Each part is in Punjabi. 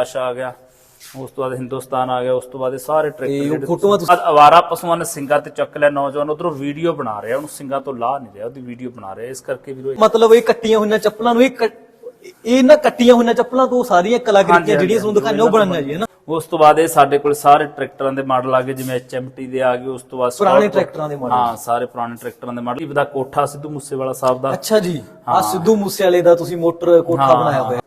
ਆਸ਼ਾ ਆ ਗਿਆ ਉਸ ਤੋਂ ਬਾਅਦ ਹਿੰਦੁਸਤਾਨ ਆ ਗਿਆ ਉਸ ਤੋਂ ਬਾਅਦ ਇਹ ਸਾਰੇ ਤੇ ਉਹ ਟਰੈਕਟਰ ਫੋਟੋਆਂ ਤੁਸੀਂ- ਅਵਾਰਾ ਪਸ਼ੂਆਂ ਨੇ ਸਿੰਘਾਂ ਤੇ ਚੱਕ ਲਿਆ ਨੌਜਵਾਨ ਉਧਰੋਂ ਵੀਡੀਓ ਬਣਾ ਰਿਹਾ ਉਹਨੂੰ ਸਿੰਘਾਂ ਤੋਂ ਲਾਹ ਨਹੀਂ ਰਿਹਾ ਉਹਦੀ ਵੀਡੀਓ ਬਣਾ ਰਿਹਾ ਇਸ ਕਰਕੇ ਵੀਰੋ ਮਤਲਬ ਇਹ ਕੱਟੀਆਂ ਹੋਈਆਂ ਚੱਪਲਾਂ ਨੂੰ ਇਹ ਕੱਟ- ਇਹ ਨਾ ਕੱਟੀਆਂ ਹੋਈਆਂ ਚੱਪਲਾਂ ਤੋਂ ਸਾਰੀਆਂ ਕਲਾਕ੍ਰਿਤੀਆਂ ਹਾਂਜੀ, ਜਿਹੜੀਆਂ ਤੁਹਾਨੂੰ ਦਿਖਾਈਆਂ ਉਹ ਬਣਾਈਆਂ ਜੀ ਹੈ ਨਾ ਉਸ ਤੋਂ ਬਾਅਦ ਇਹ ਸਾਡੇ ਕੋਲ ਸਾਰੇ ਟਰੈਕਟਰਾਂ ਦੇ ਮਾਡਲ ਆ ਗਏ ਜਿਵੇਂ ਐਚਐਮਟੀ ਦੇ ਆ ਗਏ ਉਸ ਤੋਂ ਬਾਅਦ ਪੁਰਾਣੇ Scott- ਟਰੈਕਟਰਾਂ ਦੇ model। ਹਾਂ ਸਾਰੇ ਪੁਰਾਣੇ ਟਰੈਕਟਰਾਂ ਦੇ ਮਾਡਲ ਦਾ ਕੋਠਾ ਸਿੱਧੂ ਮੂਸੇਵਾਲਾ ਸਾਹਿਬ ਦਾ ਅੱਛਾ ਜੀ ਆ ਸਿੱਧੂ ਮੂਸੇ ਵਾਲੇ ਦਾ ਤੁਸੀਂ ਮੋਟਰ ਕੋਠਾ ਹਾਂ। ਬਣਾਇਆ ਹੋਇਆ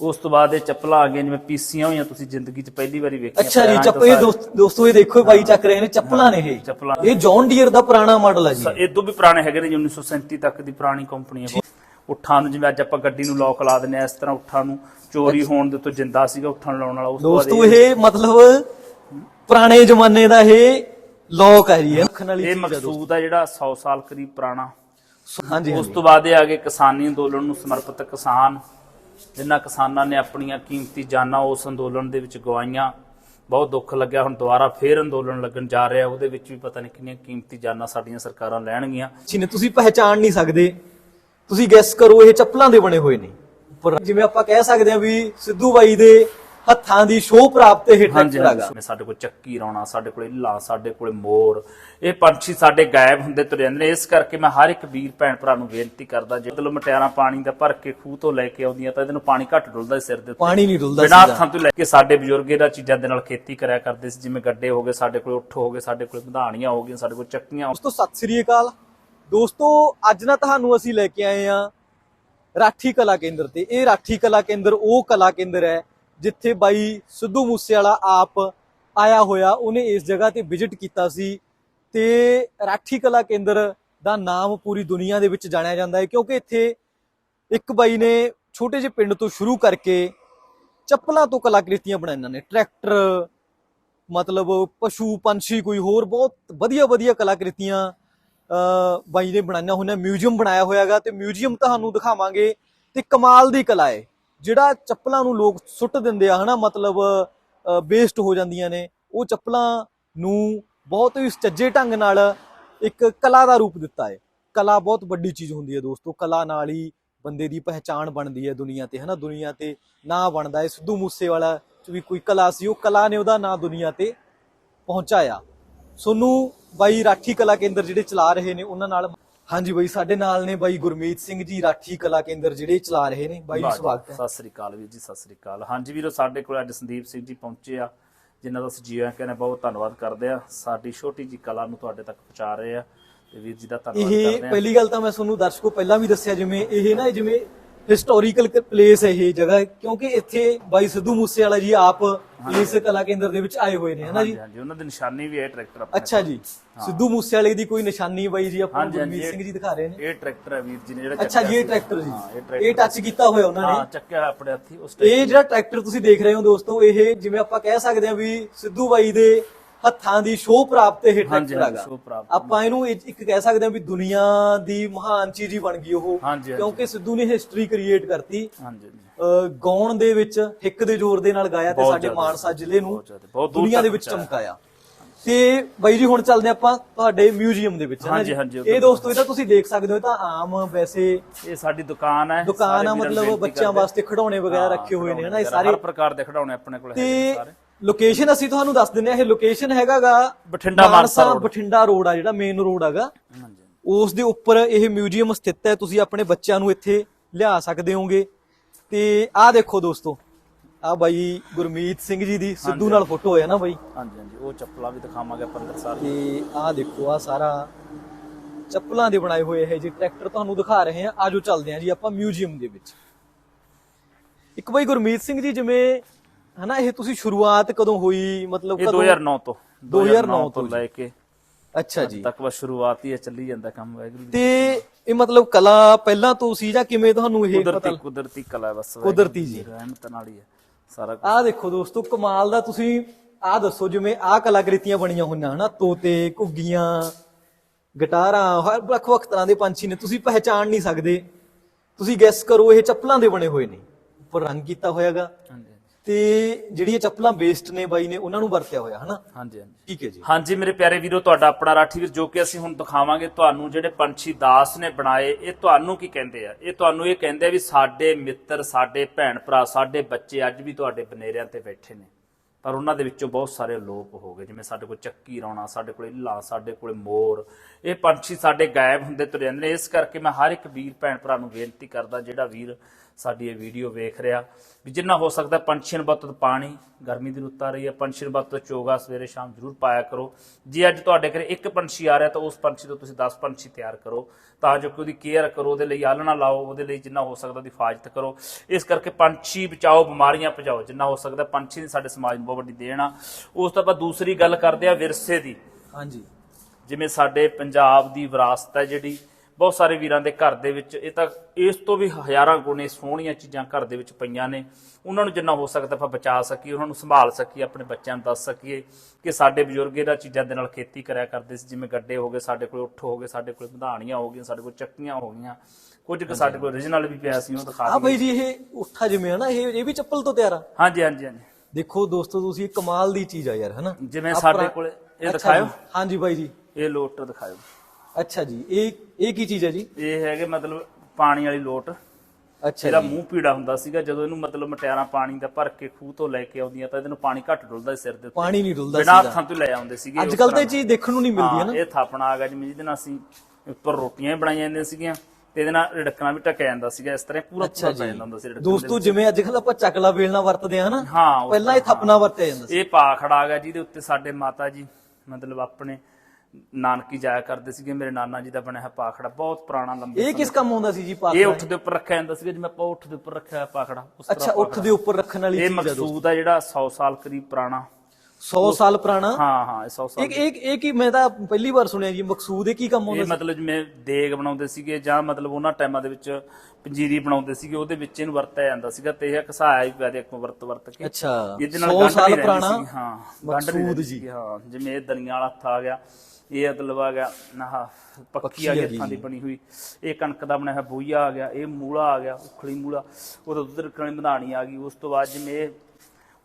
ਉਸ ਤੋਂ ਬਾਅਦ ਇਹ ਚੱਪਲਾਂ ਆ ਗਈਆਂ ਜਿਵੇਂ ਪੀਸੀਆਂ ਹੋਈਆਂ ਤੁਸੀਂ ਜ਼ਿੰਦਗੀ 'ਚ ਪਹਿਲੀ ਵਾਰੀ ਵੇਖੀਆਂ ਅੱਛਾ ਜੀ ਪੈਰਾਂ 'ਚ ਚੱਪ ਇਹ ਦੋਸਤ- ਇਹ ਦੇਖੋ ਬਾਈ ਚੱਕ ਰਹੇ ਨੇ ਚੱਪਲਾਂ ਨੇ ਇਹ। ਚੱਪਲਾਂ। ਇਹ ਜੌਨ ਡੀਅਰ ਦਾ ਪੁਰਾਣਾ ਮਾਡਲ ਹੈ ਜੀ। ਇਹ ਤੋਂ ਵੀ ਪੁਰਾਣੇ ਹੈਗੇ ਨੇ ਜੀ 1937 ਤੱਕ ਦੀ ਪੁਰਾਣੀ ਕੰਪਨੀ ਹੈ ਉੱਠਾਂ ਨੂੰ ਜਿਵੇਂ ਅੱਜ ਆਪਾਂ ਗੱਡੀ ਨੂੰ ਲੋਕ ਲਾ ਦਿੰਦੇ ਆ ਇਸ ਤਰ੍ਹਾਂ ਉੱਠਾਂ ਨੂੰ ਚੋਰੀ ਹੋਣ ਦੇ ਤੋਂ ਜਿੰਦਾ ਸੀਗਾ ਉੱਠਾਂ ਨੂੰ ਲਾਉਣ ਵਾਲਾ ਉਸ ਤੋਂ ਦੋਸਤੋ ਇਹ ਮਤਲਬ ਪੁਰਾਣੇ ਜ਼ਮਾਨੇ ਦਾ ਇਹ ਲੋਕ ਹੈ ਜੀ ਇਹ ਅੱਖਾਂ ਵਾਲੀ ਇਹ। ਮਕਸੂਦ ਆ ਜਿਹੜਾ 100 ਸਾਲ ਕਰੀਬ ਪੁਰਾਣਾ। ਹਾਂਜੀ ਉਸ ਤੋਂ ਬਾਅਦ ਇਹ ਆ ਗਏ ਕਿਸਾਨੀ ਅੰਦੋਲਨ ਨੂੰ ਸਮਰਪਿਤ ਕਿਸਾਨ। ਜਿਨ੍ਹਾਂ ਕਿਸਾਨਾਂ ਨੇ ਆਪਣੀਆਂ ਕੀਮਤੀ ਜਾਨਾਂ ਉਸ ਅੰਦੋਲਨ ਦੇ ਵਿੱਚ ਗਵਾਈਆਂ, ਬਹੁਤ ਦੁੱਖ ਲੱਗਿਆ। ਹੁਣ ਦੁਬਾਰਾ ਫੇਰ ਅੰਦੋਲਨ ਲੱਗਣ ਜਾ ਰਿਹਾ, ਉਹਦੇ ਵਿੱਚ ਵੀ ਪਤਾ ਨਹੀਂ ਕਿੰਨੀਆਂ ਕੀਮਤੀ ਜਾਨਾਂ ਸਾਡੀਆਂ ਸਰਕਾਰਾਂ ਲੈਣਗੀਆਂ। ਜੀ, ਨੇ ਤੁਸੀਂ ਪਹਿਚਾਣ ਨਹੀਂ ਸਕਦੇ। ਤੁਸੀਂ ਗੈਸ ਕਰੋ, ਇਹ ਚੱਪਲਾਂ ਦੇ ਬਣੇ ਹੋਏ ਨੇ। ਉੱਪਰ ਜਿਵੇਂ ਆਪਾਂ ਕਹਿ ਸਕਦੇ ਹਾਂ ਵੀ ਸਿੱਧੂ ਬਾਈ ਦੇ ਹੱਥਾਂ ਦੀ ਸ਼ੋਅ ਪ੍ਰਾਪਤ ਇਹ ਟਰੈਕਟਰ ਹੈਗਾ। ਹਾਂਜੀ। ਸਾਡੇ ਕੋਲ ਚੱਕੀ ਰੌਣਾ ਸਾਡੇ ਕੋਲ ਇੱਲਾ ਸਾਡੇ ਕੋਲ ਮੋਰ ਇਹ ਪੰਛੀ ਸਾਡੇ ਗਾਇਬ ਹੁੰਦੇ ਤੁਰੇ ਜਾਂਦੇ ਨੇ। ਇਸ ਕਰਕੇ ਮੈਂ ਹਰ ਇੱਕ ਵੀਰ ਭੈਣ ਭਰਾ ਨੂੰ ਬੇਨਤੀ ਕਰਦਾ ਜੇ ਮਤਲਬ ਮਟਿਆਰਾਂ ਪਾਣੀ ਦਾ ਭਰ ਕੇ ਖੂਹ ਤੋਂ ਲੈ ਕੇ ਆਉਂਦੀਆਂ ਤਾਂ ਇਹਦੇ ਨੂੰ ਪਾਣੀ ਘੱਟ ਡੁੱਲਦਾ ਸਿਰ ਦੇ ਉੱਤੇ। ਪਾਣੀ ਨਹੀਂ ਡੁੱਲਦਾ ਬਿਨਾਂ। ਹੱਥਾਂ ਤੋਂ ਲੈ ਕੇ ਸਾਡੇ ਬਜ਼ੁਰਗ ਇਹਨਾਂ ਚੀਜ਼ਾਂ ਦੇ ਨਾਲ ਖੇਤੀ ਕਰਿਆ ਕਰਦੇ ਸੀ ਜਿਵੇਂ ਗੱਡੇ ਹੋ ਗਏ ਸਾਡੇ ਕੋਲ ਉੱਠ ਹੋ ਗਏ ਸਾਡੇ ਕੋਲ ਮਧਾਣੀਆਂ ਹੋ ਗਈਆਂ ਸਾਡੇ ਕੋਲ ਚੱਕੀਆਂ। ਦੋਸਤੋ ਸਤਿ ਸ੍ਰੀ ਅਕਾਲ। ਦੋਸਤੋ ਅੱਜ ਨਾ ਤੁਹਾਨੂੰ ਅਸੀਂ ਲੈ ਕੇ ਆਏ ਆ ਰਾਠੀ ਕਲਾ ਕੇਂਦਰ ਤੇ। ਇਹ ਰਾਠੀ ਕਲਾ ਕੇਂਦਰ ਉਹ ਕਲਾ ਕੇਂਦਰ ਹੈ ਜਿੱਥੇ ਬਾਈ ਸਿੱਧੂ ਮੂਸੇਵਾਲਾ ਆਪ ਆਇਆ ਹੋਇਆ, ਉਹਨੇ ਇਸ ਜਗ੍ਹਾ ਤੇ ਵਿਜ਼ਿਟ ਕੀਤਾ ਸੀ ਤੇ ਰਾਠੀ ਕਲਾ ਕੇਂਦਰ ਦਾ ਨਾਮ ਪੂਰੀ ਦੁਨੀਆ ਦੇ ਵਿੱਚ ਜਾਣਿਆ ਜਾਂਦਾ ਹੈ, ਕਿਉਂਕਿ ਇੱਥੇ ਇੱਕ ਬਾਈ ਨੇ ਛੋਟੇ ਜਿਹੇ ਪਿੰਡ ਤੋਂ ਸ਼ੁਰੂ ਕਰਕੇ ਚੱਪਲਾਂ ਤੋਂ ਕਲਾਕ੍ਰਿਤੀਆਂ ਬਣਾਈਆਂ ਨੇ, ਟਰੈਕਟਰ, ਮਤਲਬ ਪਸ਼ੂ ਪੰਛੀ ਕੋਈ ਹੋਰ ਬਹੁਤ ਵਧੀਆ ਵਧੀਆ ਕਲਾਕ੍ਰਿਤੀਆਂ ਅ ਬਾਈ ਨੇ ਬਣਾਈਆਂ ਹੋਈਆਂ, ਮਿਊਜ਼ੀਅਮ ਬਣਾਇਆ ਹੋਇਆਗਾ ਤੇ ਮਿਊਜ਼ੀਅਮ ਤੁਹਾਨੂੰ ਦਿਖਾਵਾਂਗੇ ਤੇ ਕਮਾਲ ਦੀ ਕਲਾ ਹੈ। ਜਿਹੜਾ ਚੱਪਲਾਂ ਨੂੰ ਲੋਕ ਸੁੱਟ ਦਿੰਦੇ ਆ, ਹਨਾ, ਮਤਲਬ ਵੇਸਟ ਹੋ ਜਾਂਦੀਆਂ ਨੇ, ਉਹ ਚੱਪਲਾਂ ਨੂੰ ਬਹੁਤ ਹੀ ਸੁਚੱਜੇ ਢੰਗ ਨਾਲ ਇੱਕ ਕਲਾ ਦਾ ਰੂਪ ਦਿੱਤਾ ਹੈ। ਕਲਾ ਬਹੁਤ ਵੱਡੀ ਚੀਜ਼ ਹੁੰਦੀ ਹੈ ਦੋਸਤੋ, ਕਲਾ ਨਾਲ ਹੀ ਬੰਦੇ ਦੀ ਪਹਿਚਾਣ ਬਣਦੀ ਹੈ ਦੁਨੀਆ ਤੇ, ਹਨਾ, ਦੁਨੀਆ ਤੇ ਨਾਂ ਬਣਦਾ ਹੈ। ਸਿੱਧੂ ਮੂਸੇਵਾਲਾ ਚ ਵੀ ਕੋਈ ਕਲਾ ਸੀ, ਉਹ ਕਲਾ ਨੇ ਉਹਦਾ ਨਾਂ ਦੁਨੀਆ ਤੇ ਪਹੁੰਚਾਇਆ। ਸੋਨੂੰ ਬਾਈ ਰਾਠੀ ਕਲਾ ਕੇਂਦਰ ਜਿਹੜੇ ਚਲਾ ਰਹੇ ਨੇ, ਉਹਨਾਂ ਨਾਲ ਹਾਂਜੀ ਬਾਈ ਸਾਡੇ ਨਾਲ ਨੇ ਬਾਈ ਗੁਰਮੀਤ ਸਿੰਘ ਜੀ ਰਾਠੀ ਕਲਾ ਕੇਂਦਰ ਜਿਹੜੇ ਚਲਾ ਰਹੇ ਨੇ। ਬਾਈ ਜੀ ਸਵਾਗਤ ਹੈ। ਸਤਿ ਸ੍ਰੀ ਅਕਾਲ ਵੀਰ ਜੀ ਸਤਿ ਸ੍ਰੀ ਅਕਾਲ। ਹਾਂਜੀ ਵੀਰੋ ਸਾਡੇ ਕੋਲ ਅੱਜ ਸੰਦੀਪ ਸਿੰਘ ਜੀ ਪਹੁੰਚੇ ਆ ਜਿਨ੍ਹਾਂ ਦਾ ਅਸੀਂ ਜੀਓ ਕਹਿੰਦੇ ਬਹੁਤ ਧੰਨਵਾਦ ਕਰਦੇ ਆ। ਸਾਡੀ ਛੋਟੀ ਜੀ ਕਲਾ ਨੂੰ ਤੁਹਾਡੇ ਤੱਕ ਪਹੁੰਚਾ ਰਹੇ ਆ ਤੇ ਵੀਰ ਜੀ ਦਾ ਧੰਨਵਾਦ ਇਹ ਕਰਦੇ ਆ। ਪਹਿਲੀ ਗੱਲ ਤਾਂ ਮੈਂ ਤੁਹਾਨੂੰ ਦਰਸ਼ਕੋ ਪਹਿਲਾਂ ਵੀ ਦੱਸਿਆ ਜਿਵੇਂ ਇਹ ਨਾ ਜਿਵੇਂ ਹਿਸਟੋਰੀਕਲ ਪਲੇਸ ਹੈ ਇਹ ਜਗ੍ਹਾ ਕਿਉਂਕਿ ਇੱਥੇ ਬਾਈ ਸਿੱਧੂ ਮੂਸੇਵਾਲਾ ਜੀ ਆਪ ਇਸ ਕਲਾ ਕੇਂਦਰ ਦੇ ਵਿੱਚ ਆਏ ਹੋਏ ਨੇ ਹਨਾ ਜੀ? ਹਾਂਜੀ ਉਹਨਾਂ ਦੀ ਨਿਸ਼ਾਨੀ ਵੀ ਹੈ ਟਰੈਕਟਰ ਆਪਣੇ ਅੱਛਾ ਜੀ। ਸਿੱਧੂ ਮੂਸੇਵਾਲੇ ਦੀ ਕੋਈ ਨਿਸ਼ਾਨੀ ਬਾਈ ਜੀ ਆਪਾਂ ਗੁਰਮੀਤ ਸਿੰਘ ਜੀ ਦਿਖਾ ਰਹੇ ਨੇ। ਇਹ ਟਰੈਕਟਰ ਹੈ ਵੀਰ ਜੀ ਨੇ ਜਿਹੜਾ ਅੱਛਾ ਚੱਕਿਆ ਜੀ ਇਹ। ਟਰੈਕਟਰ ਜੀ। ਹਾਂ, ਇਹ ਟੱਚ ਕੀਤਾ ਹੋਇਆ ਉਹਨਾਂ ਹਾਂ ਨੇ ਚੱਕਿਆ ਹੋਇਆ ਆਪਣੇ ਹੱਥੀ ਉਸ ਇਹ ਜਿਹੜਾ ਟਰੈਕਟਰ ਤੁਸੀਂ ਦੇਖ ਰਹੇ ਹੋ ਦੋਸਤੋ ਇਹ ਜਿਵੇਂ ਆਪਾਂ ਕਹਿ ਸਕਦੇ ਹਾਂ ਵੀ ਸਿੱਧੂ ਬਾਈ ਦੇ ਹੱਥਾਂ ਦੀ ਸ਼ੋਅ ਪ੍ਰਾਪਤ ਟਰੈਕਟਰ ਹਾਂਜੀ, ਹੈਗਾ show ਪ੍ਰਾਪਤ। ਆਪਾਂ ਇਹਨੂੰ ਇੱਕ ਇੱਕ ਕਹਿ ਸਕਦੇ ਹਾਂ ਵੀ ਦੁਨੀਆ ਦੀ ਮਹਾਨ ਚੀਜ਼ ਹੀ ਬਣ ਗਈ ਉਹ ਹਾਂਜੀ, ਹਾਂਜੀ। ਕਿਉਂਕਿ ਸਿੱਧੂ ਨੇ ਹਿਸਟਰੀ ਕ੍ਰੀਏਟ ਕਰਤੀ ਹਾਂਜੀ ਹਾਂਜੀ ਅਹ ਗਾਉਣ ਦੇ ਵਿੱਚ ਹਿੱਕ ਦੇ ਜ਼ੋਰ ਦੇ ਨਾਲ ਗਾਇਆ ਤੇ ਬਹੁਤ ਸਾਡੇ ਜ਼ਿਆਦਾ, ਮਾਨਸਾ ਜ਼ਿਲ੍ਹੇ ਨੂੰ ਬਹੁਤ ਜ਼ਿਆਦਾ, ਬਹੁਤ ਦੂਰ ਦੁਨੀਆ ਦੇ ਤੱਕ ਵਿੱਚ ਪਹੁੰਚਾਇਆ। ਚਮਕਾਇਆ ਤੇ ਬਾਈ ਜੀ ਹੁਣ ਚੱਲਦੇ ਆਪਾਂ ਤੁਹਾਡੇ ਮਿਊਜ਼ੀਅਮ ਦੇ ਵਿੱਚ ਹੈ ਨਾ ਹਾਂਜੀ, ਜੀ? ਹਾਂਜੀ, ਉੱਧਰ ਇਹ ਦੋਸਤੋ ਇਹ ਤਾਂ ਤੁਸੀਂ ਦੇਖ ਸਕਦੇ ਹੋ ਇਹ ਤਾਂ ਆਮ ਵੈਸੇ ਇਹ ਸਾਡੀ ਦੁਕਾਨ ਹੈ ਦੁਕਾਨ ਆ ਸਾਰੇ ਵੀਰਾਂ ਨੂੰ ਮਤਲਬ ਬੇਨਤੀ ਬੱਚਿਆਂ ਕਰਦੇ। ਵਾਸਤੇ ਖਿਡੌਣੇ ਵਗੈਰਾ ਹਾਂ, ਰੱਖੇ ਹੋਏ ਨੇ ਹਨਾ ਇਹ ਖਿਡੌਣੇ ਸਾਰੇ ਹਰ ਪ੍ਰਕਾਰ ਦੇ ਖਿਡੌਣੇ ਆਪਣੇ ਕੋਲ ਹੈਗੇ ਤੇ ਸਾਰੇ ਲੋਕੇਸ਼ਨ ਅਸੀਂ ਤੁਹਾਨੂੰ ਦੱਸ ਦਿੰਦੇ ਆ ਇਹ ਲੋਕੇਸ਼ਨ ਹੈਗਾਗਾ ਬਠਿੰਡਾ ਮਾਨਸਾ। ਬਠਿੰਡਾ ਰੋਡ ਆ ਜਿਹੜਾ ਮੇਨ ਰੋਡ ਹੈਗਾ ਹਾਂਜੀ। ਉਸ ਦੇ ਉੱਪਰ ਇਹ ਮਿਊਜ਼ੀਅਮ ਸਥਿਤ ਹੈ ਤੁਸੀਂ ਆਪਣੇ ਬੱਚਿਆਂ ਨੂੰ ਇੱਥੇ ਲਿਆ ਸਕਦੇ ਹੋਗੇ। ਤੇ ਆਹ ਦੇਖੋ ਦੋਸਤੋ ਆ ਬਾਈ ਗੁਰਮੀਤ ਸਿੰਘ ਜੀ ਦੀ ਸਿੱਧੂ ਨਾਲ ਫੋਟੋ ਹੋਇਆ ਨਾ ਬਾਈ। ਹਾਂਜੀ ਹਾਂਜੀ ਉਹ ਚੱਪਲਾਂ ਵੀ ਦਿਖਾਵਾਂਗੇ ਆਪਾਂ ਅੰਦਰ ਸਾਰੇ। ਤੇ ਆਹ ਦੇਖੋ ਆ ਸਾਰਾ ਚੱਪਲਾਂ ਦੇ ਬਣਾਏ ਹੋਏ ਇਹ ਜੀ ਟਰੈਕਟਰ ਤੁਹਾਨੂੰ ਦਿਖਾ ਰਹੇ ਆ ਆਜੋ ਚੱਲਦੇ ਆ ਜੀ ਆਪਾਂ ਮਿਊਜ਼ੀਅਮ ਦੇ ਵਿੱਚ। ਇੱਕ ਬਾਈ ਗੁਰਮੀਤ ਸਿੰਘ ਜੀ ਜਿਵੇਂ ਹਨਾ ਇਹ ਤੁਸੀਂ ਸ਼ੁਰੂਆਤ ਕਦੋਂ ਹੋਈ? ਮਤਲਬ ਇਹ ਕਦੋਂ 2009 ਤੋਂ। 2009 ਤੋਂ ਲੈ ਕੇ ਅੱਛਾ ਜੀ। ਤੱਕ ਬਸ ਸ਼ੁਰੂਆਤ ਹੀ ਚੱਲੀ ਜਾਂਦਾ ਕੰਮ ਵੈਗਰੂ ਤੇ ਇਹ ਮਤਲਬ ਕਲਾ ਪਹਿਲਾਂ ਤੋਂ ਸੀ ਜਾਂ ਕਿਵੇਂ ਤੁਹਾਨੂੰ ਇਹ ਪਤਾ? ਕੁਦਰਤੀ ਕੁਦਰਤੀ ਕਲਾ ਬਸ ਕੁਦਰਤੀ ਜੀ। ਰਹਿਮਤ ਨਾਲ ਹੀ ਹੈ ਸਾਰਾ। ਆਹ ਦੇਖੋ ਦੋਸਤੋ ਕਮਾਲ ਦਾ ਤੁਸੀਂ ਆਹ ਦੱਸੋ ਜਿਵੇਂ ਆਹ ਕਲਾਕ੍ਰਿਤੀਆਂ ਬਣੀਆਂ ਹੋਈਆਂ ਹਨਾ? ਤੋਤੇ ਘੁੱਗੀਆਂ ਗਿਟਾਰਾਂ ਹਰ ਵੱਖ ਵੱਖ ਤਰ੍ਹਾਂ ਦੇ ਪੰਛੀ ਨੇ। ਤੁਸੀਂ ਪਹਿਚਾਣ ਨਹੀਂ ਸਕਦੇ। ਤੁਸੀਂ ਗੈਸ ਕਰੋ ਇਹ ਚੱਪਲਾਂ ਦੇ ਬਣੇ ਹੋਏ ਨੇ। ਉੱਪਰ ਰੰਗ ਕੀਤਾ ਹੋਇਆਗਾ। ਹਾਂਜੀ। ਤੇ ਜਿਹੜੀਆਂ ਚੱਪਲਾਂ ਵੇਸਟ ਨੇ ਬਾਈ ਨੇ ਉਹਨਾਂ ਨੂੰ ਵਰਤਿਆ ਹੋਇਆ ਹਨਾ? ਹਾਂਜੀ ਹਾਂਜੀ। ਠੀਕ ਹੈ ਜੀ। ਹਾਂਜੀ ਮੇਰੇ ਪਿਆਰੇ ਵੀਰੋ ਤੁਹਾਡਾ ਆਪਣਾ ਰਾਠੀ ਵੀਰ ਜੋ ਕਿ ਅਸੀਂ ਹੁਣ ਦਿਖਾਵਾਂਗੇ ਤੁਹਾਨੂੰ ਜਿਹੜੇ ਪੰਛੀ ਦਾਸ ਨੇ ਬਣਾਏ ਇਹ ਤੁਹਾਨੂੰ ਕੀ ਕਹਿੰਦੇ ਆ? ਇਹ ਤੁਹਾਨੂੰ ਇਹ ਕਹਿੰਦੇ ਆ ਵੀ ਸਾਡੇ ਮਿੱਤਰ ਸਾਡੇ ਭੈਣ ਭਰਾ ਸਾਡੇ ਬੱਚੇ ਅੱਜ ਵੀ ਤੁਹਾਡੇ ਬਨੇਰਿਆਂ ਤੇ ਬੈਠੇ ਨੇ। ਪਰ ਉਹਨਾਂ ਦੇ ਵਿੱਚੋਂ ਬਹੁਤ ਸਾਰੇ ਅਲੋਪ ਹੋ ਗਏ ਜਿਵੇਂ ਸਾਡੇ ਕੋਲ ਚੱਕੀ ਰੌਣਾ ਸਾਡੇ ਕੋਲ ਇੱਲਾ ਸਾਡੇ ਕੋਲ ਮੋਰ ਇਹ ਪੰਛੀ ਸਾਡੇ ਗਾਇਬ ਹੁੰਦੇ ਤੁਰੇ ਜਾਂਦੇ ਨੇ। ਇਸ ਕਰਕੇ ਮੈਂ ਹਰ ਇੱਕ ਵੀਰ ਭੈਣ ਭਰਾ ਨੂੰ ਬੇਨਤੀ ਕਰਦਾ ਜਿਹੜਾ ਵੀਰ ਸਾਡੀ ਇਹ ਵੀਡੀਓ ਵੇਖ ਰਿਹਾ ਵੀ ਜਿੰਨਾ ਹੋ ਸਕਦਾ ਪੰਛੀਆਂ ਨੂੰ ਵੱਧ ਤੋਂ ਵੱਧ ਪਾਣੀ ਗਰਮੀ ਦੀ ਰੁੱਤ ਆ ਰਹੀ ਹੈ ਪੰਛੀ ਨੂੰ ਵੱਧ ਤੋਂ ਵੱਧ ਚੋਗਾ ਸਵੇਰੇ ਸ਼ਾਮ ਜ਼ਰੂਰ ਪਾਇਆ ਕਰੋ। ਜੇ ਅੱਜ ਤੁਹਾਡੇ ਘਰੇ ਇੱਕ ਪੰਛੀ ਆ ਰਿਹਾ ਤਾਂ ਉਸ ਪੰਛੀ ਤੋਂ ਤੁਸੀਂ 10 ਪੰਛੀ ਤਿਆਰ ਕਰੋ। ਤਾਂ ਜੋ ਕਿ ਉਹਦੀ ਕੇਅਰ ਕਰੋ ਉਹਦੇ ਲਈ ਆਲਣਾ ਲਾਓ ਉਹਦੇ ਲਈ ਜਿੰਨਾ ਹੋ ਸਕਦਾ ਉਹਦੀ ਹਿਫਾਜ਼ਤ ਕਰੋ। ਇਸ ਕਰਕੇ ਪੰਛੀ ਬਚਾਓ ਬਿਮਾਰੀਆਂ ਭਜਾਓ ਜਿੰਨਾ ਹੋ ਸਕਦਾ ਪੰਛੀ ਦੀ ਸਾਡੇ ਸਮਾਜ ਨੂੰ ਬਹੁਤ ਵੱਡੀ ਦੇਣ ਆ। ਉਸ ਤੋਂ ਬਾਅਦ ਦੂਸਰੀ ਗੱਲ ਕਰਦੇ ਆ ਵਿਰਸੇ ਦੀ। ਹਾਂਜੀ। ਜਿਵੇਂ ਸਾਡੇ ਪੰਜਾਬ ਦੀ ਵਿਰਾਸਤ ਹੈ ਜਿਹੜੀ ਬਹੁਤ ਸਾਰੇ ਵੀਰਾਂ ਦੇ ਘਰ ਦੇ ਵਿੱਚ ਇਹ ਤਾਂ ਇਸ ਤੋਂ ਵੀ ਹਜ਼ਾਰਾਂ ਗੁਣੇ ਸੋਹਣੀਆਂ ਚੀਜ਼ਾਂ ਘਰ ਦੇ ਵਿੱਚ ਪਈਆਂ ਨੇ। ਉਹਨਾਂ ਨੂੰ ਜਿੰਨਾ ਹੋ ਸਕਦਾ ਆਪਾਂ ਬਚਾ ਸਕੀਏ ਉਹਨਾਂ ਨੂੰ ਸੰਭਾਲ ਸਕੀਏ ਆਪਣੇ ਬੱਚਿਆਂ ਨੂੰ ਦੱਸ ਸਕੀਏ ਕਿ ਸਾਡੇ ਬਜ਼ੁਰਗ ਇਹਨਾਂ ਚੀਜ਼ਾਂ ਦੇ ਨਾਲ ਖੇਤੀ ਕਰਿਆ ਕਰਦੇ ਸੀ ਜਿਵੇਂ ਗੱਡੇ ਹੋ ਗਏ ਸਾਡੇ ਕੋਲ ਉੱਠ ਹੋ ਗਏ ਸਾਡੇ ਕੋਲ ਮਧਾਣੀਆਂ ਹੋ ਗਈਆਂ ਸਾਡੇ ਕੋਲ ਚੱਕੀਆਂ ਹੋ ਗਈਆਂ। ਕੁਝ ਕੁ ਸਾਡੇ ਕੋਲ origignal ਵੀ ਪਿਆ ਸੀ ਉਹ ਦਿਖਾ ਆ ਦਈਏ। ਬਾਈ ਜੀ ਇਹ ਉੱਠਾ ਜਿਵੇਂ ਹਨਾ ਇਹ ਇਹ ਵੀ ਚੱਪਲ ਤੋਂ ਤਿਆਰ ਆ। ਹਾਂਜੀ ਹਾਂਜੀ ਹਾਂਜੀ। ਦੇਖੋ ਦੋਸਤੋ ਤੁਸੀਂ ਕਮਾਲ ਦੀ ਚੀਜ਼ ਆ ਯਾਰ ਹਨਾ? ਜਿਵੇਂ ਸਾਡੇ ਕੋਲ ਇਹ ਜੀ, ਹਾਂਜੀ ਬਾਈ ਜੀ। ਇਹ ਲੋਟ ਦਿਖਾਇਓ। ਅੱਛਾ ਜੀ ਇਹ ਇਹ ਕੀ ਚੀਜ਼ ਹੈ ਜੀ? ਇਹ ਹੈਗੇ ਮਤਲਬ ਪਾਣੀ ਵਾਲੀ ਲੋਟ। ਅੱਛਾ ਇਹਦਾ ਮੂੰਹ ਪੀੜਾ ਹੁੰਦਾ ਸੀਗਾ ਜਦੋਂ ਇਹਨੂੰ ਮਤਲਬ ਮਟਿਆਰਾਂ ਪਾਣੀ ਦਾ ਭਰ ਕੇ ਖੂਹ ਤੋਂ ਲੈ ਕੇ ਆਉਂਦੀਆਂ ਤਾਂ ਇਹਦੇ ਨੂੰ ਪਾਣੀ ਘੱਟ ਡੁੱਲਦਾ ਸੀ ਸਿਰ ਦੇ ਉੱਤੇ। ਪਾਣੀ ਨਹੀਂ ਡੁੱਲਦਾ ਬਿਨਾਂ ਹੱਥਾਂ ਤੋਂ ਲੈ ਆਉਂਦੇ ਸੀਗੇ ਅੱਜ ਕੱਲ ਤਾਂ ਇਹ। ਚੀਜ਼ ਦੇਖਣ ਨੂੰ ਨਹੀਂ ਮਿਲਦੀ ਹੈ ਨਾ। ਇਹ ਥਾਪਣਾ ਆ ਗਿਆ ਜਿਵੇਂ ਜਿਹਦੇ ਨਾਲ ਅਸੀਂ ਉੱਪਰ ਰੋਟੀਆਂ ਹੀ ਬਣਾਈਆਂ ਜਾਂਦੀਆਂ ਸੀਗੀਆਂ ਤੇ ਇਹਦੇ ਨਾਲ ਰਿੜਕਣਾ ਵੀ ਢੱਕਿਆ ਜਾਂਦਾ ਸੀਗਾ ਇਸ ਤਰ੍ਹਾਂ ਪੂਰਾ ਪੂਰਾ ਪੈ ਜਾਂਦਾ ਹੁੰਦਾ ਸੀ ਰਿੜਕਣ ਦੋਸਤੋ ਜਿਵੇਂ ਅੱਜ ਕੱਲ ਆਪਾਂ ਚੱਕਲਾ ਵੇਲਣਾ ਵਰਤਦੇ ਆ ਹਨਾ ਪਹਿਲਾਂ ਇਹ ਥੱਪਣਾ ਵਰਤਿਆ ਜਾਂਦਾ ਸੀ। ਇਹ ਪਾਖੜਾ ਆ ਗਿਆ ਜਿਹਦੇ ਉੱਤੇ ਸਾਡੇ ਮਾਤਾ ਜੀ ਮਤਲਬ ਆਪਣੇ ਨਾਨਕੀ ਜਾਇਆ ਕਰਦੇ ਸੀਗੇ ਮੇਰੇ ਨਾਨਾ ਜੀ ਦਾ ਬਣਿਆ ਹੋਇਆ ਪਾਖੜਾ ਬਹੁਤ ਪੁਰਾਣਾ ਲੰਬਾ ਇਹ ਕਿਸ ਕੰਮ ਆਉਂਦਾ ਸੀ ਜੀ ਇਹ ਪਾਖੜਾ? ਉੱਠ ਦੇ ਉੱਪਰ ਰੱਖਿਆ ਜਾਂਦਾ ਸੀਗਾ ਜਿਵੇਂ ਆਪਾਂ ਉੱਠ ਦੇ ਉੱਪਰ ਰੱਖਿਆ ਹੋਇਆ ਪਾਖੜਾ ਉਸ ਅੱਛਾ ਤਰ੍ਹਾਂ ਉੱਠ ਦੇ ਉੱਪਰ ਰੱਖਣ ਵਾਲੀ ਇਹ ਚੀਜ਼ ਹੈ ਦੋਸਤੋ। ਮਕਸੂਦ ਆ ਜਿਹੜਾ 100 ਸਾਲ ਕਰੀਬ ਪੁਰਾਣਾ। 100 ਸਾਲ ਪੁਰਾਣਾ? ਹਾਂ ਹਾਂ ਇਹ 100 ਸਾਲ ਇੱਕ ਇੱਕ ਇਹ ਕੀ ਮੈਂ ਤਾਂ ਪਹਿਲੀ ਵਾਰ ਸੁਣਿਆ ਜੀ ਮਕਸੂਦ ਇਹ ਕੀ ਕੰਮ ਆਉਂਦਾ ਇਹ ਮਤਲਬ ਜਿਵੇਂ ਦੇਗ ਬਣਾਉਂਦੇ ਸੀਗੇ ਜਾਂ ਮਤਲਬ ਉਹਨਾਂ ਟਾਈਮਾਂ ਦੇ ਵਿੱਚ ਪੰਜੀਰੀ ਬਣਾਉਂਦੇ ਸੀਗੇ ਉਹਦੇ ਵਿੱਚ ਇਹਨੂੰ ਵਰਤਿਆ ਜਾਂਦਾ ਸੀਗਾ ਤੇ ਇਹ ਘਸਾਇਆ ਵੀ ਪਿਆ ਦੇਖੋ ਵਰਤ ਵਰਤ ਕੇ। ਅੱਛਾ ਇਹਦੇ ਨਾਲ 100 ਗੰਢ ਸਾਲ ਪੁਰਾਣਾ ਹਾਂ ਮਕਸੂਦ ਜੀ। ਹਾਂ ਜਿਵੇਂ ਇਹ ਦਰੀਆਂ ਵਾਲਾ ਹੱਥ ਆ ਗਿਆ। ਇਹ ਮਤਲਬ ਆ ਗਿਆ ਨਾ ਪੱਕੀ ਆ ਗਈ ਹੱਥਾਂ ਦੀ ਜੀ। ਬਣੀ ਹੋਈ। ਇਹ ਕਣਕ ਦਾ ਬਣਿਆ ਹੋਇਆ ਬੂਈਆ ਆ ਗਿਆ ਇਹ ਮੂਲਾ ਆ ਗਿਆ ਉਖਲੀ ਮੂਲਾ। ਉਹਦਾ ਦੁੱਧ ਰੱਖਣ ਵਾਲੀ ਮਧਾਣੀ ਆ ਗਈ। ਉਸ ਤੋਂ ਬਾਅਦ ਜਿਵੇਂ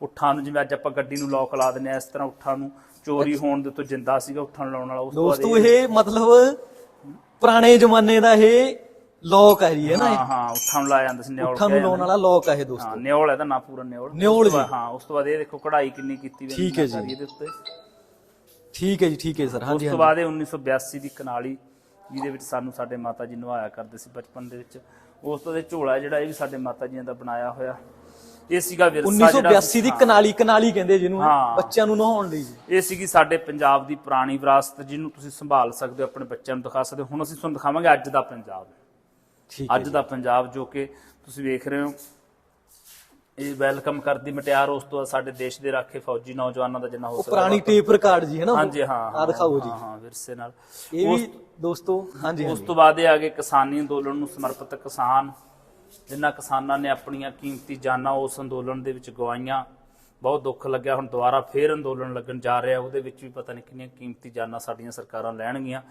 ਉੱਠਾਂ ਨੂੰ ਜਿਵੇਂ ਅੱਜ ਆਪਾਂ ਗੱਡੀ ਨੂੰ ਲੋਕ ਲਾ ਦਿੰਦੇ ਆ ਇਸ ਤਰ੍ਹਾਂ ਉੱਠਾਂ ਨੂੰ ਚੋਰੀ ਹੋਣ ਦੇ ਤੋਂ ਜਿੰਦਾ ਸੀਗਾ ਉੱਠਾਂ ਨੂੰ ਲਾਉਣ ਵਾਲਾ ਉਸ ਤੋਂ ਬਾਅਦ ਦੋਸਤੋ ਇਹ ਮਤਲਬ ਪੁਰਾਣੇ ਜ਼ਮਾਨੇ ਦਾ ਇਹ ਲੋਕ ਹੈ ਜੀ ਹੈ ਨਾ ਹਾਂ ਹਾਂ ਉੱਠਾਂ ਨੂੰ ਲਾਇਆ ਜਾਂਦਾ ਸੀ ਨਿਓਲ ਉੱਠਾਂ ਨੂੰ ਲਾਉਣ ਵਾਲਾ ਲੋਕ ਹੈ ਇਹ। ਦੋਸਤੋ। ਹਾਂ ਨਿਓਲ ਇਹਦਾ ਨਾਂ ਪੂਰਾ ਨਿਓਲ। ਨਿਓਲ ਤੋਂ ਬਾਅਦ- ਹਾਂ ਉਸ ਤੋਂ ਬਾਅਦ ਇਹ ਦੇਖੋ ਕਢਾਈ ਕਿੰਨੀ ਕੀਤੀ ਹੋਈ ਠੀਕ ਹੈ ਜੀ। ਇਹਦੇ ਉੱਤੇ। ਠੀਕ ਹੈ ਜੀ ਠੀਕ ਹੈ ਸਰ। ਉਸ ਹਾਂਜੀ। ਤੋਂ ਬਾਅਦ ਇਹ 1982 ਦੀ ਕਨਾਲੀ ਜਿਹਦੇ ਵਿੱਚ ਸਾਨੂੰ ਸਾਡੇ ਮਾਤਾ ਜੀ ਨਵਾਇਆ ਕਰਦੇ ਸੀ ਬਚਪਨ ਦੇ ਵਿੱਚ। ਉਸ ਤੋਂ ਇਹ ਝੋਲਾ ਜਿਹੜਾ ਇਹ ਵੀ ਸਾਡੇ ਮਾਤਾ ਜੀਆਂ ਦਾ ਬਣਾਇਆ ਹੋਇਆ। ਇਹ ਸੀਗਾ ਵਿਰਸਾ 1982 ਦੀ। ਕਨਾਲੀ ਕਨਾਲੀ ਕਹਿੰਦੇ ਜਿਹਨੂੰ ਹਾਂ। ਬੱਚਿਆਂ ਨੂੰ ਨਹਾਉਣ ਲਈ ਜੀ। ਇਹ ਸੀਗੀ ਸਾਡੇ ਪੰਜਾਬ ਦੀ ਪੁਰਾਣੀ ਵਿਰਾਸਤ ਜਿਹਨੂੰ ਤੁਸੀਂ ਸੰਭਾਲ ਸਕਦੇ ਹੋ ਆਪਣੇ ਬੱਚਿਆਂ ਨੂੰ ਦਿਖਾ ਸਕਦੇ ਹੋ। ਹੁਣ ਅਸੀਂ ਤੁਹਾਨੂੰ ਦਿਖਾਵਾਂਗੇ ਅੱਜ ਦਾ ਪੰਜਾਬ। ਠੀਕ ਹੈ ਅੱਜ ਦਾ ਪੰਜਾਬ ਜੋ ਕਿ ਤੁਸੀਂ ਵੇਖ ਰਹੇ ਹੋ। ਇਹ ਵੈਲਕਮ ਕਰਦੀ ਮਟਿਆਰ ਉਸ ਤੋਂ ਸਾਡੇ ਦੇਸ਼ ਦੇ ਰਾਖੇ ਫੌਜੀ ਨੌਜਵਾਨਾਂ ਦਾ ਜਿੰਨਾ ਹੋ ਉਹ ਸਕਦਾ ਪੁਰਾਣੀ ਟੇਪ ਰਿਕਾਰਡ ਜੀ ਹੈ ਨਾ ਹਾਂਜੀ ਹਾਂ ਆ ਦਿਖਾਓ ਜੀ। ਹਾਂ ਵਿਰਸੇ ਨਾਲ। ਇਹ ਵੀ ਦੋਸਤੋ ਹਾਂਜੀ ਉਸ ਤੋਂ ਬਾਅਦ ਇਹ ਆ ਗਏ ਕਿਸਾਨੀ ਅੰਦੋਲਨ ਨੂੰ ਸਮਰਪਿਤ ਕਿਸਾਨ ਜਿਨ੍ਹਾਂ ਕਿਸਾਨਾਂ ਨੇ ਆਪਣੀਆਂ ਕੀਮਤੀ ਜਾਨਾਂ ਉਸ ਅੰਦੋਲਨ ਦੇ ਵਿੱਚ ਗਵਾਈਆਂ। ਬਹੁਤ ਦੁੱਖ ਲੱਗਿਆ ਹੁਣ ਦੁਬਾਰਾ ਫੇਰ ਅੰਦੋਲਨ ਲੱਗਣ ਜਾ ਰਿਹਾ ਉਹਦੇ ਵਿੱਚ ਵੀ ਪਤਾ ਨਹੀਂ ਕਿੰਨੀਆਂ ਕੀਮਤੀ ਜਾਨਾਂ ਸਾਡੀਆਂ ਸਰਕਾਰਾਂ ਲੈਣਗੀਆਂ।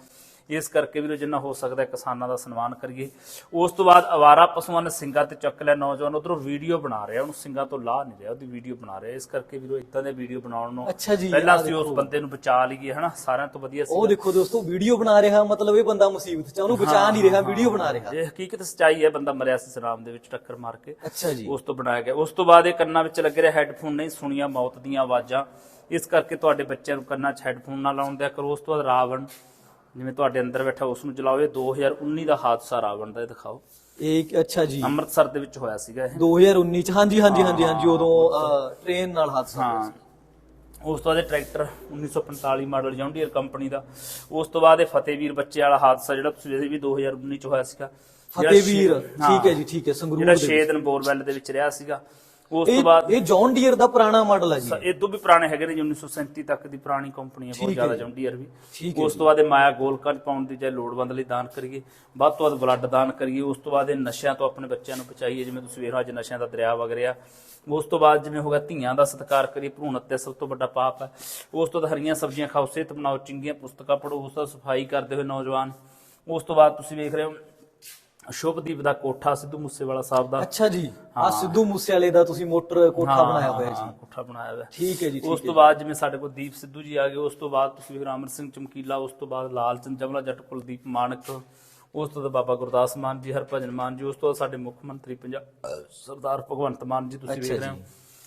ਇਸ ਕਰਕੇ ਵੀ ਜਿੰਨਾ ਹੋ ਸਕਦਾ ਕਿਸਾਨਾਂ ਦਾ ਸਨਮਾਨ ਕਰੀਏ। ਉਸ ਤੋਂ ਬਾਅਦ ਅਵਾਰਾ ਪਸ਼ੂਆਂ ਨੇ ਸਿੰਘਾਂ ਤੇ ਚੱਕ ਲਿਆ ਨੌਜਵਾਨ ਉਧਰੋਂ ਵੀਡੀਓ ਬਣਾ ਰਿਹਾ ਉਹਨੂੰ ਸਿੰਘਾਂ ਤੋਂ ਲਾਹ ਨਹੀਂ ਰਿਹਾ ਉਹਦੀ ਵੀਡੀਓ ਬਣਾ ਰਿਹਾ। ਇਸ ਕਰਕੇ ਵੀ ਇਦਾਂ ਦੇ ਵੀਡੀਓ ਬਣਾਉਣ ਨੂੰ ਪਹਿਲਾਂ ਅਸੀਂ ਉਸ। ਬੰਦੇ ਨੂੰ ਬਚਾ ਲਈਏ ਹਨਾ? ਸਾਰਿਆਂ ਤੋਂ ਵਧੀਆ ਸੀ ਉਹ ਦੇਖੋ ਦੋਸਤੋ ਵੀਡੀਓ ਬਣਾ ਰਿਹਾ ਮਤਲਬ ਇਹ ਬੰਦਾ ਮੁਸੀਬਤ ਚ ਉਹਨੂੰ ਬਚਾ ਨਹੀਂ ਰਿਹਾ ਵੀਡੀਓ ਬਣਾ ਰਿਹਾ। ਇਹ ਹਕੀਕਤ ਸਚਾਈ ਹੈ ਬੰਦਾ ਮਰਿਆ ਸੀ ਸਰਾਮ ਦੇ ਵਿੱਚ ਟੱਕਰ ਮਾਰ ਕੇ। ਅੱਛਾ ਜੀ। ਉਸ ਤੋਂ ਬਣਾਇਆ ਗਿਆ। ਉਸ ਤੋਂ ਬਾਅਦ ਇਹ ਕੰਨਾਂ ਵਿੱਚ ਲੱਗ ਰਿਹਾ ਹੈੱਡਫੋਨ ਨਹੀਂ ਸੁਣੀਆਂ ਮੌਤ ਦੀਆਂ ਆਵਾਜ਼ਾਂ। ਇਸ ਕਰਕੇ ਤੁਹਾਡੇ ਬੱਚਿਆਂ ਨੂੰ ਕੰਨਾਂ 'ਚ ਹੈੱਡਫੋਨ ਨਾ ਲਾਉਣ ਦਿਆ ਕਰੋ। ਉਸ ਤੋਂ ਬਾਅਦ ਰਾਵਣ ਜਿਵੇਂ ਤੁਹਾਡੇ ਅੰਦਰ ਬੈਠਾ ਉਸ ਨੂੰ ਜਲਾਓ ਇਹ 2019 ਦਾ ਹਾਦਸਾ ਰਾਵਣ ਦਾ ਇਹ ਦਿਖਾਓ। ਇਹ ਅੱਛਾ ਜੀ। ਅੰਮ੍ਰਿਤਸਰ ਦੇ ਵਿੱਚ ਹੋਇਆ ਸੀਗਾ ਇਹ। 2019 ਚ। ਹਾਂਜੀ ਹਾਂਜੀ ਹਾਂਜੀ ਹਾਂਜੀ ਉਦੋਂ ਟ੍ਰੇਨ ਨਾਲ ਹਾਦਸਾ ਹੋਇਆ ਸੀ। ਉਸ ਤੋਂ ਬਾਅਦ tractor 1945 model John Deere company ਦਾ। ਉਸ ਤੋਂ ਬਾਅਦ ਇਹ ਫਤਿਹਵੀਰ ਬੱਚੇ ਵਾਲਾ ਹਾਦਸਾ ਜਿਹੜਾ ਤੁਸੀਂ ਦੇਖਦੇ ਵੀ 2019 ਚ ਹੋਇਆ ਸੀਗਾ। ਜਿਹੜਾ ਫਤਿਹਵੀਰ। ਠੀਕ ਹੈ ਜੀ ਠੀਕ ਹੈ ਸੰਗਰੂਰ ਜਿਹੜਾ ਦੇ 6 ਦਿਨ ਬੋਰਵੈਲ ਦੇ ਵਿੱਚ ਰਿਹਾ ਸੀਗਾ। ਉਸ ਤੋਂ ਬਾਅਦ ਇਹ ਜੌਨ ਡੀਅਰ ਦਾ ਪੁਰਾਣਾ ਮਾਡਲ ਹੈ ਜੀ। ਇਹ ਤੋਂ ਵੀ ਪੁਰਾਣੇ ਹੈਗੇ ਨੇ ਜੀ 1937 ਤੱਕ ਦੀ ਪੁਰਾਣੀ ਕੰਪਨੀ ਹੈ ਬਹੁਤ ਜ਼ਿਆਦਾ ਹੈ। ਜੌਂਡੀਅਰ ਵੀ। ਉਸ ਤੋਂ ਬਾਅਦ ਇਹ ਮਾਇਆ ਗੋਲਕਾਂ 'ਚ ਪਾਉਣ ਦੀ ਜੇ ਲੋੜਵੰਦ ਲਈ ਦਾਨ ਕਰੀਏ ਵੱਧ ਤੋਂ ਵੱਧ ਬਲੱਡ ਦਾਨ ਕਰੀਏ ਉਸ ਤੋਂ ਬਾਅਦ ਇਹ ਨਸ਼ਿਆਂ ਤੋਂ ਆਪਣੇ ਬੱਚਿਆਂ ਨੂੰ ਬਚਾਈਏ ਜਿਵੇਂ ਤੁਸੀਂ ਵੇਖ ਰਹੇ ਹੋ ਅੱਜ ਨਸ਼ਿਆਂ ਦਾ ਦਰਿਆ ਵਗ ਰਿਹਾ। ਉਸ ਤੋਂ ਬਾਅਦ ਜਿਵੇਂ ਹੋ ਗਿਆ ਧੀਆਂ ਦਾ ਸਤਿਕਾਰ ਕਰੀਏ ਭਰੂਣ ਹੱਤਿਆ ਸਭ ਤੋਂ ਵੱਡਾ ਪਾਪ ਹੈ। ਉਸ ਤੋਂ ਬਾਅਦ ਹਰੀਆਂ ਸਬਜ਼ੀਆਂ ਖਾਓ ਸਿਹਤ ਬਣਾਓ ਚੰਗੀਆਂ ਪੁਸਤਕਾਂ ਪੜ੍ਹੋ ਉਸ ਦਾ ਸਫ਼ਾਈ ਕਰਦੇ ਹੋਏ ਨੌਜਵਾਨ। ਉਸ ਤੋਂ ਬਾਅਦ ਤੁਸੀਂ ਵੇਖ ਰਹੇ ਹੋ ਸ਼ੁਭਦੀਪ ਦਾ ਕੋਠਾ ਸਿੱਧੂ ਮੂਸੇਵਾਲਾ ਸਾਹਿਬ ਦਾ। ਅੱਛਾ ਜੀ। ਆ ਸਿੱਧੂ ਮੂਸੇਵਾਲੇ ਦਾ ਤੁਸੀਂ ਮੋਟਰ ਕੋਠਾ ਬਣਾਇਆ ਹੋਇਆ ਜੀ। ਕੋਠਾ ਬਣਾਇਆ ਹੋਇਆ। ਠੀਕ ਹੈ ਜੀ ਉਸ ਤੋਂ ਬਾਅਦ ਜਿਵੇਂ ਸਾਡੇ ਕੋਲ ਦੀਪ ਸਿੱਧੂ ਜੀ ਆ ਗਏ ਉਸ ਤੋਂ ਬਾਅਦ ਤੁਸੀਂ ਰਾਮਰ ਸਿੰਘ ਚਮਕੀਲਾ ਉਸ ਤੋਂ ਬਾਅਦ ਲਾਲ ਚੰਦ ਜਮਲਾ ਜੱਟ ਕੁਲਦੀਪ ਮਾਨਕ ਉਸ ਤੋਂ ਬਾਅਦ ਬਾਬਾ ਗੁਰਦਾਸ ਮਾਨ ਜੀ ਹਰਭਜਨ ਮਾਨ ਜੀ ਉਸ ਤੋਂ ਬਾਅਦ ਸਾਡੇ ਮੁੱਖ ਮੰਤਰੀ ਪੰਜਾਬ ਸਰਦਾਰ ਭਗਵੰਤ ਮਾਨ ਜੀ ਤੁਸੀਂ ਵੇਖ ਰਹੇ ਹੋ।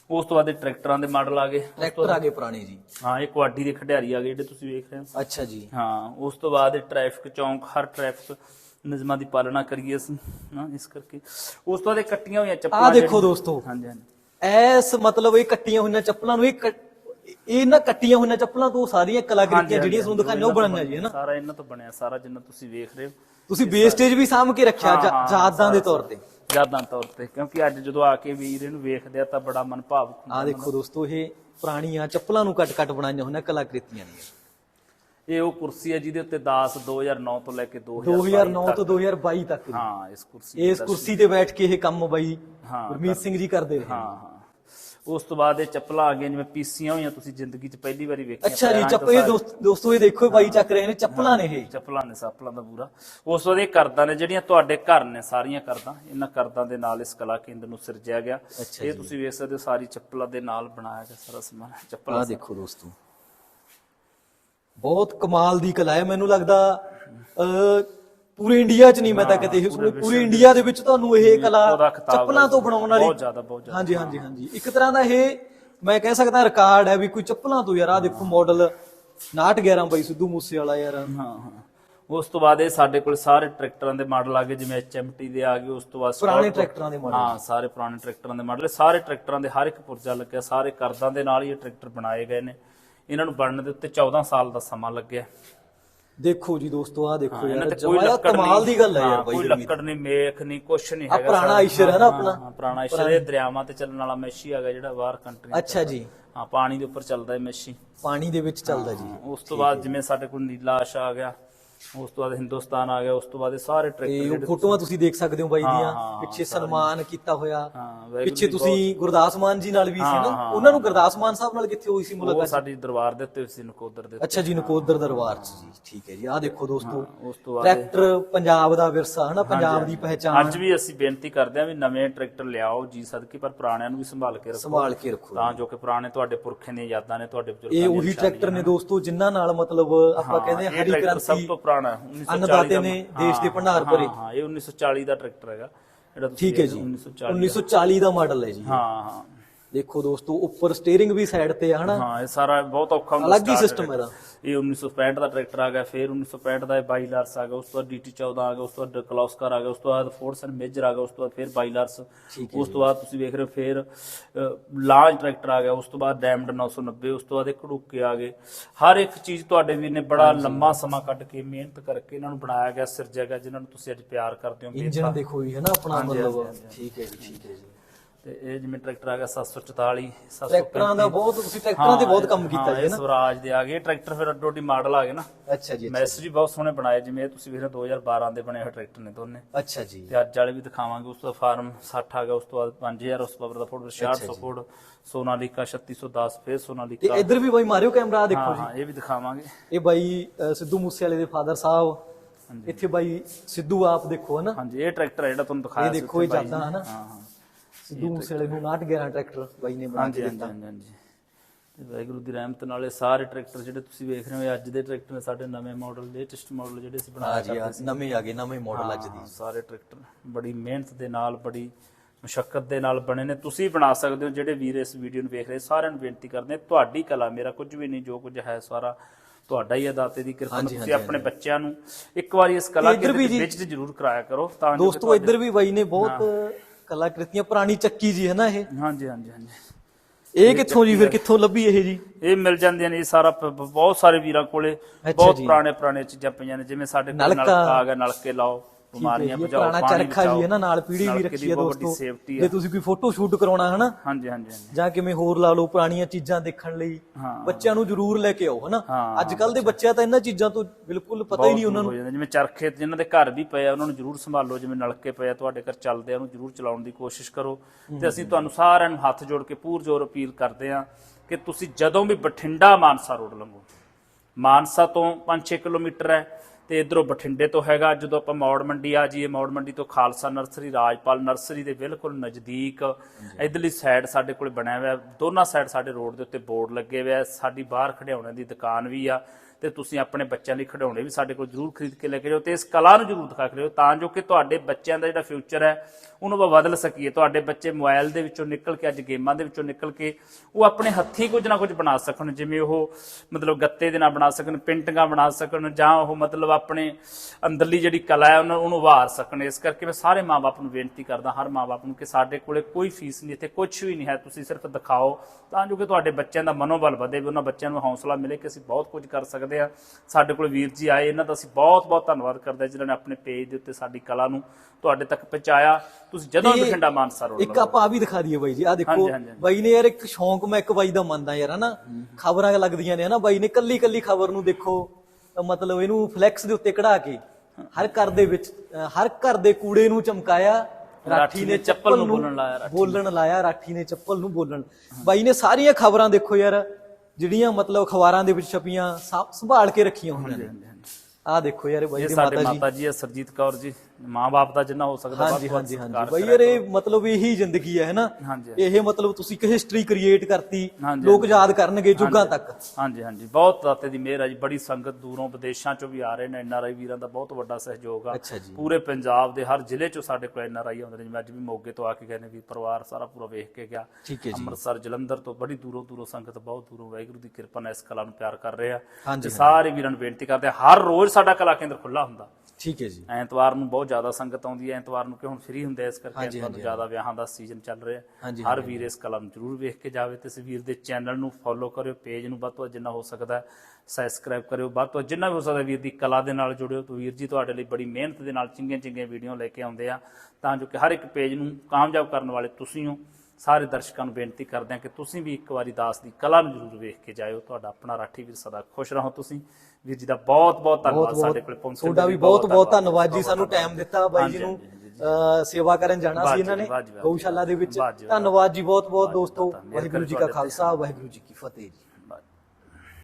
ਉਸ ਤੋਂ ਬਾਅਦ ਇਹ ਟਰੈਕਟਰਾਂ ਦੇ ਮਾਡਲ ਆ ਗਏ। ਟਰੈਕਟਰ ਆ ਗਏ ਪੁਰਾਣੇ ਜੀ। ਹਾਂ ਇਹ ਕੁਆਡੀ ਦੇ ਖਿਡਾਰੀ ਆ ਗਏ ਜਿਹੜੇ ਤੁਸੀਂ ਵੇਖ ਰਹੇ ਹੋ। ਅੱਛਾ ਜੀ। ਹਾਂ ਉਸ ਤੋਂ ਬਾਅਦ ਇਹ ਟ੍ਰੈਫਿਕ ਚੌਂਕ ਹਰ ਟ੍ਰੈਫਿਕ ਨਿਯਮਾਂ ਦੀ ਪਾਲਣਾ ਕਰੀਏ ਅਸੀਂ ਹਾਂ ਇਸ ਕਰਕੇ। ਉਸ ਤੋਂ ਬਾਅਦ ਇਹ ਕੱਟੀਆਂ ਹੋਈਆਂ ਚੱਪਲਾਂ ਆ ਦੇਖੋ ਦੋਸਤੋ ਹਾਂਜੀ ਹਾਂਜੀ। ਐਸ ਮਤਲਬ ਇਹ ਕੱਟੀਆਂ ਹੋਈਆਂ ਚੱਪਲਾਂ ਨੂੰ ਇਹ ਕੱਟ- ਇਹ ਨਾ ਕੱਟੀਆਂ ਹੋਈਆਂ ਚੱਪਲਾਂ ਤੋਂ ਸਾਰੀਆਂ ਕਲਾਕ੍ਰਿਤੀਆਂ ਜਿਹੜੀਆਂ ਤੁਹਾਨੂੰ ਦਿਖਾਈਆਂ ਉਹ ਬਣਾਈਆਂ ਜੀ ਹੈ ਨਾ। ਸਾਰਾ ਇਹਨਾਂ ਤੋਂ ਬਣਿਆ ਸਾਰਾ ਜਿੰਨਾ ਤੁਸੀਂ ਵੇਖ ਰਹੇ ਹੋ। ਤੁਸੀਂ ਵੇਸਟੇਜ ਵੀ ਸਾਂਭ ਕੇ ਰੱਖਿਆ ਯਾਦਾਂ ਦੇ ਤੌਰ ਤੇ। ਯਾਦਾਂ ਤੌਰ ਤੇ ਕਿਉਂਕਿ ਅੱਜ ਜਦੋਂ ਆ ਕੇ ਵੀਰ ਇਹਨੂੰ ਵੇਖਦੇ ਆ ਤਾਂ ਬੜਾ ਮਨ ਭਾਵੁਕ ਹੁੰਦਾ ਆ ਦੇਖੋ ਦੋਸਤੋ ਇਹ ਪੁਰਾਣੀਆਂ ਚੱਪਲਾਂ ਨੂੰ ਕੱਟ-ਕੱਟ ਬਣਾਈਆਂ ਹੋਈਆਂ ਕਲਾਕ੍ਰਿਤੀਆਂ ਨੇ। ਇਹ ਉਹ ਕੁਰਸੀ ਹੈ ਜਿਹਦੇ ਉੱਤੇ ਦਾਸ 2009 ਤੋਂ ਲੈ ਕੇ 2000 2009 ਤੋਂ 2022 ਤੱਕ। ਹਾਂ ਇਸ ਕੁਰਸੀ ਇਸ ਕੁਰਸੀ ਤੇ ਬੈਠ ਕੇ ਇਹ ਕੰਮ ਬਾਈ ਹਾਂ, ਗੁਰਮੀਤ ਸਿੰਘ ਜੀ ਕਰਦੇ ਰਹੇ। ਹਾਂ ਹਾਂ। ਉਸ ਤੋਂ ਬਾਅਦ ਇਹ ਚੱਪਲਾਂ ਆ ਗਈਆਂ ਜਿਵੇਂ ਪੀਸੀਆਂ ਹੋਈਆਂ ਤੁਸੀਂ ਜ਼ਿੰਦਗੀ 'ਚ ਪਹਿਲੀ ਵਾਰੀ ਵੇਖੀਆਂ ਅੱਛਾ ਜੀ ਪੈਰਾਂ 'ਚ ਚੱਪ ਇਹ ਦੋਸਤ- ਇਹ ਦੇਖੋ ਬਾਈ ਚੱਕ ਰਹੇ ਨੇ ਚੱਪਲਾਂ ਨੇ ਇਹ। ਚੱਪਲਾਂ ਨੇ ਸਾਪਲਾਂ ਦਾ ਪੂਰਾ। ਉਸ ਤੋਂ ਬਾਅਦ ਇਹ ਕਰਦਾਂ ਨੇ ਜਿਹੜੀਆਂ ਤੁਹਾਡੇ ਘਰ ਨੇ ਸਾਰੀਆਂ ਕਰਦਾਂ। ਇਹਨਾਂ ਕਰਦਾਂ ਦੇ ਨਾਲ ਇਸ ਕਲਾ ਕੇਂਦਰ ਨੂੰ ਸਿਰਜਿਆ ਗਿਆ। ਇਹ ਤੁਸੀਂ ਵੇਖ ਸਕਦੇ ਹੋ ਸਾਰੀ ਚੱਪਲਾਂ ਦੇ ਨਾਲ ਬਣਾਇਆ ਗਿਆ ਸਾਰਾ ਸਮਾਨ ਆ ਚੱਪਲਾਂ ਦੇਖੋ ਦੋਸਤੋ। ਬਹੁਤ ਕਮਾਲ ਦੀ ਕਲਾ ਹੈ ਮੈਨੂੰ ਲੱਗਦਾ ਪੂਰੇ ਇੰਡੀਆ 'ਚ ਨਹੀਂ ਮੈਂ ਤਾਂ ਕਿਤੇ ਇਹ ਸੁਣੀ ਪੂਰੇ ਇੰਡੀਆ ਦੇ ਵਿੱਚ ਤੁਹਾਨੂੰ ਇਹ ਕਲਾ ਚੱਪਲਾਂ ਤੋਂ ਬਣਾਉਣ ਵਾਲੀ ਬਹੁਤ ਜ਼ਿਆਦਾ ਬਹੁਤ ਜ਼ਿਆਦਾ। ਹਾਂਜੀ ਹਾਂਜੀ ਹਾਂਜੀ। ਇੱਕ ਤਰ੍ਹਾਂ ਦਾ ਇਹ ਮੈਂ ਕਹਿ ਸਕਦਾ ਰਿਕਾਰਡ ਹੈ ਵੀ ਕੋਈ ਚੱਪਲਾਂ ਤੋਂ ਯਾਰ ਆ ਦੇਖੋ ਮਾਡਲ 911 ਬਾਈ ਸਿੱਧੂ ਮੂਸੇ ਵਾਲਾ ਯਾਰ। ਹਾਂ ਹਾਂ। ਉਸ ਤੋਂ ਬਾਅਦ ਇਹ ਸਾਡੇ ਕੋਲ ਸਾਰੇ ਟਰੈਕਟਰਾਂ ਦੇ ਮਾਡਲ ਆ ਗਏ ਜਿਵੇਂ HMT ਦੇ ਆ ਗਏ ਉਸ ਤੋਂ ਬਾਅਦ ਪੁਰਾਣੇ ਟਰੈਕਟਰਾਂ ਦੇ ਮਾਡਲ ਹਾਂ ਸਾਰੇ ਪੁਰਾਣੇ ਟਰੈਕਟਰਾਂ ਦੇ ਮਾਡਲ ਸਾਰੇ ਟਰੈਕਟਰਾਂ ਦੇ ਹਰ ਇੱਕ ਪੁਰਜਾ ਲੱਗਿਆ ਸਾਰੇ ਕਰਦਾਂ ਦੇ ਨਾਲ ਹੀ ਇਹ ਟਰੈਕਟਰ ਬਣਾਏ ਗਏ ਨੇ। ਇਹਨਾਂ ਨੂੰ ਬਣਨ ਦੇ ਉੱਤੇ 14 ਸਾਲ ਦਾ ਸਮਾਂ ਲੱਗਿਆ ਦੇਖੋ ਜੀ ਦੋਸਤੋ ਆ ਦੇਖੋ ਇਹਨਾਂ ਯਾਰ ਤੇ ਕੋਈ ਜਮਾਇਆ ਕਮਾਲ ਦੀ ਗੱਲ ਹੈ ਯਾਰ ਬਾਈ ਕੋਈ। ਲੱਕੜ ਨਹੀਂ ਮੇਖ ਨਹੀਂ ਕੁਛ ਨਹੀਂ ਹੈਗਾ ਪੁਰਾਣਾ ਸਾਰਾ। ਆਈਸ਼ਰ ਹੈ ਨਾ ਆਪਣਾ? ਪੁਰਾਣਾ ਆਈਸ਼ਰ ਇਹ ਦਰਿਆਵਾਂ ਤੇ ਚੱਲਣ ਵਾਲਾ ਮੈਸ਼ੀ ਹੈਗਾ ਜਿਹੜਾ ਬਾਹਰ ਕੰਟਰੀ ਅੱਛਾ ਜੀ ਹਾਂ ਪਾਣੀ ਦੇ ਉੱਪਰ ਚੱਲਦਾ ਹੈ ਮੈਸ਼ੀ ਪਾਣੀ ਦੇ ਵਿੱਚ ਚੱਲਦਾ ਜੀ ਉਸ ਤੋਂ ਬਾਅਦ ਜਿਵੇਂ ਸਾਡੇ ਕੋਲ ਨੀਲਾ ਆਸ਼ਾ ਆ ਗਿਆ ਉਸ ਤੋਂ ਬਾਅਦ ਹਿੰਦੁਸਤਾਨ ਆ ਗਿਆ ਉਸ ਤੋਂ ਬਾਅਦ ਇਹ ਸਾਰੇ ਤੇ ਟਰੈਕਟਰ ਉਹ ਫੋਟੋਆਂ ਤੁਸੀਂ ਦੇਖ ਸਕਦੇ ਹੋ ਬਾਈ ਹਾਂ, ਦੀਆਂ ਹਾਂ, ਪਿੱਛੇ ਸਨਮਾਨ ਕੀਤਾ ਹੋਇਆ। ਹਾਂ ਵਾਹਿਗੁਰੂ ਪਿੱਛੇ ਤੁਸੀਂ ਗੁਰਦਾਸ ਮਾਨ ਜੀ ਨਾਲ ਵੀ ਸੀ ਹਾਂ, ਨਾ ਹਾਂ, ਉਹਨਾਂ ਨੂੰ ਗੁਰਦਾਸ ਮਾਨ ਸਾਹਿਬ ਨਾਲ ਕਿੱਥੇ ਹੋਈ ਸੀ ਉਹ ਮੁਲਾਕਾਤ? ਸਾਡੀ ਦਰਬਾਰ ਦੇ ਉੱਤੇ ਸੀ ਨਕੋਦਰ ਦੇ ਉੱਤੇ। ਅੱਛਾ ਜੀ ਨਕੋਦਰ ਦਰਬਾਰ ਚ ਜੀ ਠੀਕ ਹੈ ਜੀ ਆਹ ਦੇਖੋ ਦੋਸਤੋ ਉਸ ਤੋਂ ਬਾਅਦ ਟਰੈਕਟਰ ਪੰਜਾਬ ਦਾ ਵਿਰਸਾ ਹਨਾ ਪੰਜਾਬ ਦੀ ਪਹਿਚਾਣ। ਅੱਜ ਵੀ ਅਸੀਂ ਬੇਨਤੀ ਕਰਦੇ ਹਾਂ ਵੀ ਨਵੇਂ ਟਰੈਕਟਰ ਲਿਆਓ ਜੀ ਸਦਕੇ ਪਰ ਪੁਰਾਣਿਆਂ ਨੂੰ ਵੀ ਸੰਭਾਲ ਕੇ ਰੱਖੋ। ਸੰਭਾਲ ਕੇ ਰੱਖੋ ਤਾਂ ਜੋ ਕਿ ਪੁਰਾਣੇ ਤੁਹਾਡੇ ਪੁਰਖਿਆਂ ਦੀਆਂ ਯਾਦਾਂ ਨੇ ਤੁਹਾਡੇ ਬਜ਼ੁਰਗਾਂ ਇਹ ਦੀਆਂ ਉਹੀ ਨਿਸ਼ਾਨੀਆਂ ਟਰੈਕਟਰ ਨੇ ਦੋਸਤੋ ਜਿਨ੍ਹਾਂ ਨਾਲ ਮਤਲਬ ਆਪਾਂ ਕਹਿੰਦੇ ਇਹ ਹਰੀ ਟਰੈਕਟਰ ਸਭ ਕ੍ਰਾਂਤੀ ਤੋਂ ਪੁਰਾਣਾ ਹੈ 1940 ਅੰਨਦਾਤੇ ਨੇ ਦੇਸ਼ ਦੇ ਭੰਡਾਰ ਭਰੇ। ਹਾਂ ਇਹ 1940 ਦਾ ਟਰੈਕਟਰ ਹੈਗਾ ਜਿਹੜਾ ਤੁਸੀਂ ਠੀਕ ਹੈ ਜੀ। ਹੋ, 1940 1940 ਦਾ ਮਾਡਲ ਹੈ ਜੀ ਹਾਂ ਹਾਂ। ਦੇਖੋ ਦੋਸਤੋ ਉੱਪਰ ਸਟੀਅਰਿੰਗ ਵੀ ਸਾਈਡ ਤੇ ਆ ਹਨਾ? ਹਾਂ ਇਹ ਸਾਰਾ ਬਹੁਤ ਔਖਾ ਹੁੰਦਾ ਅਲੱਗ ਹੀ system ਇਹਦਾ। ਇਹ 1965 ਦਾ ਟਰੈਕਟਰ ਆ ਗਿਆ ਫਿਰ 1965 ਦਾ ਇਹ ਬਾਈਲਰਸ ਆ ਗਿਆ ਉਸ ਤੋਂ ਬਾਅਦ ਡੀਟੀ 14 ਆ ਗਿਆ ਉਸ ਤੋਂ ਬਾਅਦ ਕਲੌਸਕਰ ਆ ਗਿਆ ਉਸ ਤੋਂ ਬਾਅਦ ਫੋਰਸਨ ਮੇਜਰ ਆ ਗਿਆ ਉਸ ਤੋਂ ਬਾਅਦ ਫਿਰ ਬਾਈਲਰਸ ਉਸ ਤੋਂ ਬਾਅਦ ਤੁਸੀਂ ਵੇਖ ਰਹੇ ਹੋ ਫਿਰ ਲਾਂਚ ਟਰੈਕਟਰ ਆ ਗਿਆ ਉਸ ਤੋਂ ਬਾਅਦ ਡੈਮਡ 990 ਉਸ ਤੋਂ ਬਾਅਦ ਇਹ ਘੜੂਕੇ ਆ ਗਏ। ਹਰ ਇੱਕ ਚੀਜ਼ ਤੁਹਾਡੇ ਵੀਰ ਨੇ ਬੜਾ ਲੰਮਾ ਸਮਾਂ ਕੱਢ ਕੇ ਮਿਹਨਤ ਕਰਕੇ ਇਹਨਾਂ ਨੂੰ ਬਣਾਇਆ ਗਿਆ ਸਿਰਜਿਆ ਗਿਆ ਜਿਨ੍ਹਾਂ ਨੂੰ ਤੁਸੀਂ ਅੱਜ ਪਿਆਰ ਕਰਦੇ ਹੋ ਇੰਜਨ ਦੇਖੋ ਜੀ ਹਨਾ ਆਪਣਾ ਹਾਂਜੀ, ਮਤਲਬ। ਠੀਕ ਹੈ ਜੀ ਠੀਕ ਹੈ ਜੀ। ਤੇ ਇਹ ਜਿਵੇਂ ਟਰੈਕਟਰ ਆ ਗਿਆ 744 735 ਟਰੈਕਟਰਾਂ ਦਾ ਬਹੁਤ ਤੁਸੀਂ ਟਰੈਕਟਰਾਂ ਤੇ ਬਹੁਤ ਕੰਮ ਕੀਤਾ ਜੀ ਹਨਾ ਸਵਰਾਜ ਦੇ ਆ ਗਏ। ਟਰੈਕਟਰ ਫਿਰ ਅੱਡੋ ਅੱਡੀ ਮਾਡਲ ਆ ਗਏ ਨਾ। ਅੱਛਾ ਜੀ। ਮੈਸੇਜ ਵੀ ਬਹੁਤ ਸੋਹਣੇ ਬਣਾਏ ਜਿਵੇਂ ਤੁਸੀਂ ਵੇਖ ਰਹੇ ਹੋ 2012 ਦੇ ਬਣੇ ਹੋਏ ਟਰੈਕਟਰ ਨੇ ਦੋਨੇ। ਅੱਛਾ ਜੀ। ਤੇ ਅੱਜ ਵਾਲੇ ਵੀ ਦਿਖਾਵਾਂਗੇ ਉਸ ਤੋਂ ਫਾਰਮ 60 ਆ ਗਿਆ ਉਸ ਤੋਂ ਬਾਅਦ 5000 ਉਸ ਪਾਵਰ ਦਾ ਫੋਰਡ 6600 ਫੋਰਡ ਸੋਨਾਲੀਕਾ 3610 ਫਿਰ ਤੇ ਸੋਨਾਲੀਕਾ ਇੱਧਰ ਵੀ ਬਾਈ ਮਾਰਿਓ ਕੈਮਰਾ ਦੇਖੋ ਜੀ। ਹਾਂ ਇਹ ਵੀ ਦਿਖਾਵਾਂਗੇ। ਇਹ ਬਾਈ ਸਿੱਧੂ ਮੂਸੇ ਵਾਲੇ ਦੇ ਫਾਦਰ ਸਾਹਿਬ। ਇੱਥੇ ਬਾਈ ਸਿੱਧੂ ਆਪ ਦੇਖੋ ਹਨਾ ਹਾਂਜੀ ਇਹ ਟਰੈਕਟਰ ਜਿਹੜਾ ਤੁਹਾਨੂੰ ਦਿਖਾਇਆ ਇਹ ਦੇਖੋ ਇਹ ਜਾਂਦਾ ਨੇ। ਹਨਾ ਸਿੱਧੂ ਮੂਸੇ ਵਾਲੇ ਨੂੰ 911 ਟਰੈਕਟਰ ਬਾਈ ਨੇ ਬਣਾ ਹਾਂਜੀ ਕੇ ਹਾਂਜੀ ਦਿੱਤਾ। ਹਾਂਜੀ ਹਾਂਜੀ। ਤੇ ਵਾਹਿਗੁਰੂ ਦੀ ਰਹਿਮਤ ਨਾਲ ਇਹ ਸਾਰੇ ਟਰੈਕਟਰ ਜਿਹੜੇ ਤੁਸੀਂ ਵੇਖ ਰਹੇ ਹੋ ਅੱਜ ਦੇ ਟਰੈਕਟਰ ਨੇ ਸਾਡੇ ਨਵੇਂ ਮਾਡਲ ਲੇਟੈਸਟ ਮਾਡਲ ਜਿਹੜੇ ਅਸੀਂ ਹਾਂ ਬਣਾਇਆ ਜੀ ਹਾਂ, ਨਵੇਂ ਆ ਗਏ ਨਵੇਂ ਮਾਡਲ ਅੱਜ ਦੀ। ਸਾਰੇ ਟਰੈਕਟਰ ਬੜੀ ਮਿਹਨਤ ਦੇ ਨਾਲ ਬੜੀ ਮੁਸ਼ਕਲ ਦੇ ਨਾਲ ਬਣੇ ਨੇ। ਤੁਸੀਂ ਬਣਾ ਸਕਦੇ ਹੋ ਜਿਹੜੇ ਵੀਰ ਇਸ ਵੀਡੀਓ ਨੂੰ ਵੇਖ ਰਹੇ ਸਾਰਿਆਂ ਨੂੰ ਬੇਨਤੀ ਕਰਦੇ ਤੁਹਾਡੀ ਕਲਾ ਮੇਰਾ ਕੁਝ ਵੀ ਨਹੀਂ ਜੋ ਕੁਝ ਹੈ ਸਾਰਾ ਤੁਹਾਡਾ ਹੀ ਹੈ ਦਾਤੇ ਦੀ ਕਿਰਪਾ ਨਾਲ ਹਾਂਜੀ, ਤੁਸੀਂ ਹਾਂਜੀ, ਆਪਣੇ ਬੱਚਿਆਂ ਨੂੰ ਇੱਕ ਵਾਰੀ ਇਸ ਕਲਾ ਦੇ ਵਿੱਚ ਜ਼ਰੂਰ ਕਰਾਇਆ ਕਰੋ ਤਾਂ ਕਿ ਦੋਸਤੋ ਇੱਧਰ ਵੀ ਬਾਈ ਨੇ ਬਹੁਤ ਕਲਾਕ੍ਰਿਤੀਆਂ ਪੁਰਾਣੀ ਚੱਕੀ ਜੀ ਹੈ ਨਾ ਇਹ? ਹਾਂਜੀ ਹਾਂਜੀ ਹਾਂਜੀ। ਇਹ ਕਿੱਥੋਂ ਜੀ ਫਿਰ ਕਿੱਥੋਂ ਲੱਭੀ ਇਹ ਜੀ? ਇਹ ਮਿਲ ਜਾਂਦੀਆਂ ਨੇ ਇਹ ਸਾਰਾ ਪ- ਪ- ਬਹੁਤ ਸਾਰੇ ਵੀਰਾਂ ਕੋਲੇ। ਬਹੁਤ ਜੀ। ਪੁਰਾਣੇ ਪੁਰਾਣੇ ਚੀਜ਼ਾਂ ਪਈਆਂ ਨੇ ਜਿਵੇਂ ਸਾਡੇ ਕੋਲ ਨਲਕਾ। ਨਲਕਾ ਆ ਗਿਆ ਨਲਕੇ ਲਾਓ। ਬਿਮਾਰੀਆਂ ਬਚਾਓ ਪੁਰਾਣਾ ਚਰਖਾ ਜੀ ਬਚਾਓ। ਹੈ ਨਾ ਨਾਲ ਪੀੜੀ ਵੀ ਰੱਖੀ ਹੈ ਦੋਸਤੋ। ਜੇ ਤੁਸੀਂ ਕੋਈ ਫੋਟੋ ਸ਼ੂਟ ਕਰਾਉਣਾ ਹੈ ਨਾ ਹਾਂਜੀ ਹਾਂਜੀ। ਜਾਂ ਕਿਵੇਂ ਹੋਰ ਲਾ ਲਓ ਪੁਰਾਣੀਆਂ ਚੀਜ਼ਾਂ ਦੇਖਣ ਲਈ। ਬੱਚਿਆਂ ਨੂੰ ਜ਼ਰੂਰ ਲੈ ਕੇ ਆਓ ਹਨਾ? ਅੱਜ ਕੱਲ ਦੇ ਬੱਚਿਆਂ ਤਾਂ ਇਹਨਾਂ ਚੀਜ਼ਾਂ ਤੋਂ ਬਿਲਕੁਲ ਪਤਾ ਹੀ ਨਹੀਂ ਉਹਨਾਂ ਨੂੰ। ਜਿਵੇਂ ਚਰਖੇ ਜਿਨ੍ਹਾਂ ਦੇ ਘਰ ਵੀ ਪਏ ਆ ਉਹਨਾਂ ਨੂੰ ਜ਼ਰੂਰ ਸੰਭਾਲੋ। ਜਿਵੇਂ ਨਲਕੇ ਪਏ ਆ ਤੁਹਾਡੇ ਘਰ ਚੱਲਦੇ ਆ ਉਹਨੂੰ ਜ਼ਰੂਰ ਚਲਾਉਣ ਦੀ ਕੋਸ਼ਿਸ਼ ਕਰੋ। ਤੇ ਅਸੀਂ ਤੁਹਾਨੂੰ ਸਾਰਿਆਂ ਨੂੰ ਹੱਥ ਜੋੜ ਕੇ ਪੂਰ ਜੋਰ ਅਪੀਲ ਕਰਦੇ ਆ ਕਿ ਤੁਸੀਂ ਜਦੋਂ ਵੀ ਬਠਿੰਡਾ ਮਾਨਸਾ ਰੋਡ ਲੰਘੋ। ਮਾਨਸਾ ਤੋਂ 5-6 ਕਿਲੋਮੀਟਰ ਹੈ। ਤੇ ਇਧਰੋਂ ਬਠਿੰਡੇ ਤੋਂ ਹੈਗਾ ਜਦੋਂ ਆਪਾਂ ਮੌੜ ਮੰਡੀ ਆ ਜਾਈਏ ਮੌੜ ਮੰਡੀ ਤੋਂ ਖਾਲਸਾ ਨਰਸਰੀ ਰਾਜਪਾਲ ਨਰਸਰੀ ਦੇ ਬਿਲਕੁਲ ਨਜ਼ਦੀਕ ਇਧਰਲੀ ਸਾਈਡ ਸਾਡੇ ਕੋਲ ਬਣਿਆ ਹੋਇਆ ਦੋਨਾਂ ਸਾਈਡ ਸਾਡੇ ਰੋਡ ਦੇ ਉੱਤੇ ਬੋਰਡ ਲੱਗੇ ਹੋਏ ਆ ਸਾਡੀ ਬਾਹਰ ਖਿਡੌਣਿਆਂ ਦੀ ਦੁਕਾਨ ਵੀ ਆ ਤੇ ਤੁਸੀਂ ਆਪਣੇ ਬੱਚਿਆਂ ਲਈ ਖਿਡੌਣੇ ਵੀ ਸਾਡੇ ਕੋਲ ਜ਼ਰੂਰ ਖਰੀਦ ਕੇ ਲੈ ਕੇ ਜਾਓ ਤੇ ਇਸ ਕਲਾ ਨੂੰ ਜ਼ਰੂਰ ਦਿਖਾ ਕੇ ਲਿਓ ਤਾਂ ਜੋ ਕਿ ਤੁਹਾਡੇ ਬੱਚਿਆਂ ਦਾ ਜਿਹੜਾ ਫਿਊਚਰ ਹੈ ਉਹਨੂੰ ਆਪਾਂ ਬਦਲ ਸਕੀਏ। ਤੁਹਾਡੇ ਬੱਚੇ ਮੋਬਾਈਲ ਦੇ ਵਿੱਚੋਂ ਨਿਕਲ ਕੇ, ਅੱਜ ਗੇਮਾਂ ਦੇ ਵਿੱਚੋਂ ਨਿਕਲ ਕੇ, ਉਹ ਆਪਣੇ ਹੱਥੀਂ ਕੁਝ ਨਾ ਕੁਝ ਬਣਾ ਸਕਣ। ਜਿਵੇਂ ਉਹ ਮਤਲਬ ਗੱਤੇ ਦੇ ਨਾਲ ਬਣਾ ਸਕਣ, ਪੇਂਟਿੰਗਾਂ ਬਣਾ ਸਕਣ, ਜਾਂ ਉਹ ਮਤਲਬ ਆਪਣੇ ਅੰਦਰਲੀ ਜਿਹੜੀ ਕਲਾ ਹੈ, ਉਹਨੂੰ ਉਹਨੂੰ ਉਭਾਰ ਸਕਣ। ਇਸ ਕਰਕੇ ਮੈਂ ਸਾਰੇ ਮਾਪੇ ਨੂੰ ਬੇਨਤੀ ਕਰਦਾ ਹਰ ਮਾਪੇ ਨੂੰ, ਕਿ ਸਾਡੇ ਕੋਲੇ ਕੋਈ ਫੀਸ ਨਹੀਂ, ਇੱਥੇ ਕੁਝ ਵੀ ਨਹੀਂ ਹੈ। ਤੁਸੀਂ ਸਿਰਫ ਦਿਖਾਓ, ਤਾਂ ਜੋ ਕਿ ਤੁਹਾਡੇ ਬੱਚਿਆਂ ਦਾ ਮਨੋਬਲ ਵਧੇ, ਵੀ ਉਹਨਾਂ ਬੱਚਿਆਂ ਨੂੰ ਹੌਸਲਾ ਮਿਲੇ ਕਿ ਅਸੀਂ ਬਹੁਤ ਕੁਝ ਕਰ ਸਕਦੇ ਆ ਸਾਡੇ ਕੋਲ ਵੀਰ ਜੀ ਆਏ, ਇਹਨਾਂ ਦਾ ਅਸੀਂ ਬਹੁਤ ਬਹੁਤ ਧੰਨਵਾਦ ਕਰਦੇ ਹਾਂ, ਜਿਨ੍ਹਾਂ ਨੇ ਆਪਣੇ ਪੇਜ ਦੇ ਉੱਤੇ ਸਾਡੀ ਕਲਾ ਨੂੰ ਤੁਹਾਡੇ ਤੱਕ ਪਹੁੰਚਾਇਆ। ਤੁਸੀਂ ਜਦੋਂ ਵੀ ਤੇ ਬਠਿੰਡਾ ਮਾਨਸਾ ਰੋਡ ਇੱਕ ਆਪਾਂ ਆ ਵੀ ਦਿਖਾ ਦਈਏ ਬਾਈ ਜੀ ਆ ਦੇਖੋ ਹਾਂਜੀ, ਹਾਂਜੀ, ਹਾਂਜੀ। ਬਾਈ ਨੇ ਯਾਰ ਇੱਕ ਸ਼ੌਂਕ ਮੈਂ ਇੱਕ ਬਾਈ ਦਾ ਮੰਨਦਾ ਯਾਰ ਹਨਾ? ਖਬਰਾਂ ਲੱਗਦੀਆਂ ਨੇ ਹਨਾ ਬਾਈ ਨੇ? ਕੱਲੀ ਕੱਲੀ ਖਬਰ ਨੂੰ ਦੇਖੋ ਤਾਂ ਮਤਲਬ ਇਹਨੂੰ ਫਲੈਕਸ ਦੇ ਉੱਤੇ ਕਢਾ ਕੇ ਹਰ ਘਰ ਦੇ ਵਿੱਚ ਅਹ ਹਰ ਘਰ ਦੇ ਕੂੜੇ ਨੂੰ ਚਮਕਾਇਆ ਰਾਠੀ ਨੇ ਚੱਪਲ ਨੂੰ ਬੋਲਣ ਲਾਇਆ ਰਾਠੀ ਬੋਲਣ ਲਾਇਆ ਰਾਠੀ ਨੇ ਚੱਪਲ ਨੂੰ ਬੋਲਣ। ਬਾਈ ਨੇ ਸਾਰੀਆਂ ਖਬਰਾਂ ਦੇਖੋ ਯਾਰ ਜਿਹੜੀਆਂ ਮਤਲਬ ਅਖਬਾਰਾਂ ਦੇ ਵਿੱਚ ਛਪੀਆਂ ਸਾ- ਸੰਭਾਲ ਕੇ ਰੱਖੀਆਂ ਹੋਈਆਂ ਨੇ। ਆ ਦੇਖੋ ਯਾਰ ਬਾਈ ਇਹ ਦੇ ਸਾਡੇ ਮਾਤਾ ਜੀ। ਮਾਤਾ ਜੀ ਹੈ ਸਰਜੀਤ ਕੌਰ ਜੀ। ਮਾਂ-ਬਾਪ ਦਾ ਜਿੰਨਾ ਹੋ ਸਕਦਾ ਹਾਂਜੀ ਹਾਂਜੀ ਹਾਂਜੀ। ਬਈ ਯਾਰ ਇਹ ਮਤਲਬ ਇਹੀ ਜ਼ਿੰਦਗੀ ਹੈ ਹੈਨਾ। ਇਹ ਮਤਲਬ ਤੁਸੀਂ ਇੱਕ ਹਿਸਟਰੀ ਕ੍ਰੀਏਟ ਕਰਤੀ ਲੋਕ ਯਾਦ ਕਰਨਗੇ ਯੁੱਗਾਂ ਤੱਕ। ਹਾਂਜੀ ਹਾਂਜੀ। ਬਹੁਤ ਦਾਤੇ ਦੀ ਮਿਹਰ ਹੈ ਜੀ। ਬੜੀ ਸੰਗਤ ਦੂਰੋਂ ਵਿਦੇਸ਼ਾਂ ਚੋਂ ਵੀ ਆ ਰਹੇ ਨੇ। ਐਨਆਰਆਈ ਵੀਰਾਂ ਦਾ ਬਹੁਤ ਵੱਡਾ ਸਹਿਯੋਗ ਆ। ਪੂਰੇ ਪੰਜਾਬ ਦੇ ਹਰ ਜ਼ਿਲ੍ਹੇ ਚੋਂ ਸਾਡੇ ਕੋਲ ਐਨਆਰਆਈ ਆਉਂਦੇ ਨੇ। ਜਿਵੇਂ ਅੱਜ ਵੀ ਮੋਗੇ ਤੋਂ ਆ ਕੇ ਗਏ ਨੇ ਵੀ ਪਰਿਵਾਰ ਸਾਰਾ ਪੂਰਾ ਵੇਖ ਕੇ ਗਿਆ। ਅੰਮ੍ਰਿਤਸਰ ਜਲੰਧਰ ਤੋਂ ਬੜੀ ਦੂਰੋਂ ਦੂਰੋਂ ਸੰਗਤ ਬਹੁਤ ਦੂਰੋਂ ਵਾਹਿਗੁਰੂ ਦੀ ਕਿਰਪਾ ਨਾਲ ਇਸ ਕਲਾ ਨੂੰ ਪਿਆਰ ਕਰ ਰਹੇ ਆ। ਤੇ ਸਾਰੇ ਵੀਰਾਂ ਨੂੰ ਬੇਨਤੀ ਕਰਦੇ ਹਰ ਰੋਜ਼ ਸਾਡਾ ਕਲਾ ਕੇਂਦਰ ਖੁੱਲਾ ਹੁੰਦਾ। ਠੀਕ ਹੈ ਜੀ। ਐਤਵਾਰ ਨੂੰ ਬਹੁਤ ਜ਼ਿਆਦਾ ਸੰਗਤ ਆਉਂਦੀ ਹੈ। ਐਤਵਾਰ ਨੂੰ ਕਿ ਹੁਣ ਫ੍ਰੀ ਹੁੰਦੇ ਇਸ ਕਰਕੇ ਐਤਵਾਰ ਨੂੰ ਜ਼ਿਆਦਾ ਵਿਆਹਾਂ ਦਾ ਸੀਜ਼ਨ ਚੱਲ ਰਿਹਾ ਹਰ ਵੀਰ ਇਸ ਕਲਾ ਨੂੰ ਜ਼ਰੂਰ ਵੇਖ ਕੇ ਜਾਵੇ ਤੇ ਇਸ ਵੀਰ ਦੇ ਚੈਨਲ ਨੂੰ ਫੋਲੋ ਕਰਿਓ ਪੇਜ ਨੂੰ ਵੱਧ ਤੋਂ ਜਿੰਨਾ ਹੋ ਸਕਦਾ ਸਬਸਕ੍ਰਾਈਬ ਕਰਿਓ। ਵੱਧ ਤੋਂ ਜਿੰਨਾ ਵੀ ਹੋ ਸਕਦਾ ਵੀਰ ਦੀ ਕਲਾ ਦੇ ਨਾਲ ਜੁੜਿਓ। ਤੇ ਵੀਰ ਜੀ ਤੁਹਾਡੇ ਲਈ ਬੜੀ ਮਿਹਨਤ ਦੇ ਨਾਲ ਚੰਗੀਆਂ ਚੰਗੀਆਂ ਵੀਡੀਓ ਲੈ ਕੇ ਆਉਂਦੇ ਆ। ਤਾਂ ਜੋ ਕਿ ਹਰ ਇੱਕ ਪੇਜ ਨੂੰ ਕਾਮਯਾਬ ਕਰਨ ਵਾਲੇ ਤੁਸੀਂ ਹੋ। ਸਾਰੇ ਦਰਸ਼ਕਾਂ ਨੂੰ ਬੇਨਤੀ ਕਰਦੇ ਹਾਂ ਕਿ ਤੁਸੀਂ ਵੀ ਇੱਕ ਵਾਰੀ ਦਾਸ ਦੀ ਕਲਾ ਨੂੰ ਜ਼ਰੂਰ ਵੇਖ ਕੇ ਜਾਇਓ। ਤੁਹਾਡਾ ਆਪਣਾ ਰਾਠੀ ਵੀਰ ਸਦਾ ਖੁਸ਼ ਰਹੋ ਤੁਸੀਂ। ਵੀਰ ਜੀ ਦਾ ਬਹੁਤ ਬਹੁਤ ਧੰਨਵਾਦ ਸਾਡੇ ਕੋਲ ਪਹੁੰਚਣ ਤੁਹਾਡਾ ਲਈ। ਵੀ ਬਹੁਤ ਬਹੁਤ ਧੰਨਵਾਦ। ਜੀ। ਸਾਨੂੰ ਟਾਈਮ ਦਿੱਤਾ ਬਾਈ ਜੀ ਨੂੰ ਸੇਵਾ ਕਰਨ ਜਾਣਾ ਸੀ ਇਹਨਾਂ ਨੇ। ਗਊਸ਼ਾਲਾ ਦੇ ਵਿੱਚ। ਧੰਨਵਾਦ ਜੀ ਬਹੁਤ ਬਹੁਤ ਦੋਸਤੋ। ਵਾਹਿਗੁਰੂ ਜੀ ਕਾ। ਖਾਲਸਾ ਵਾਹਿਗੁਰੂ ਜੀ ਕੀ ਫਤਿਹ ਜੀ।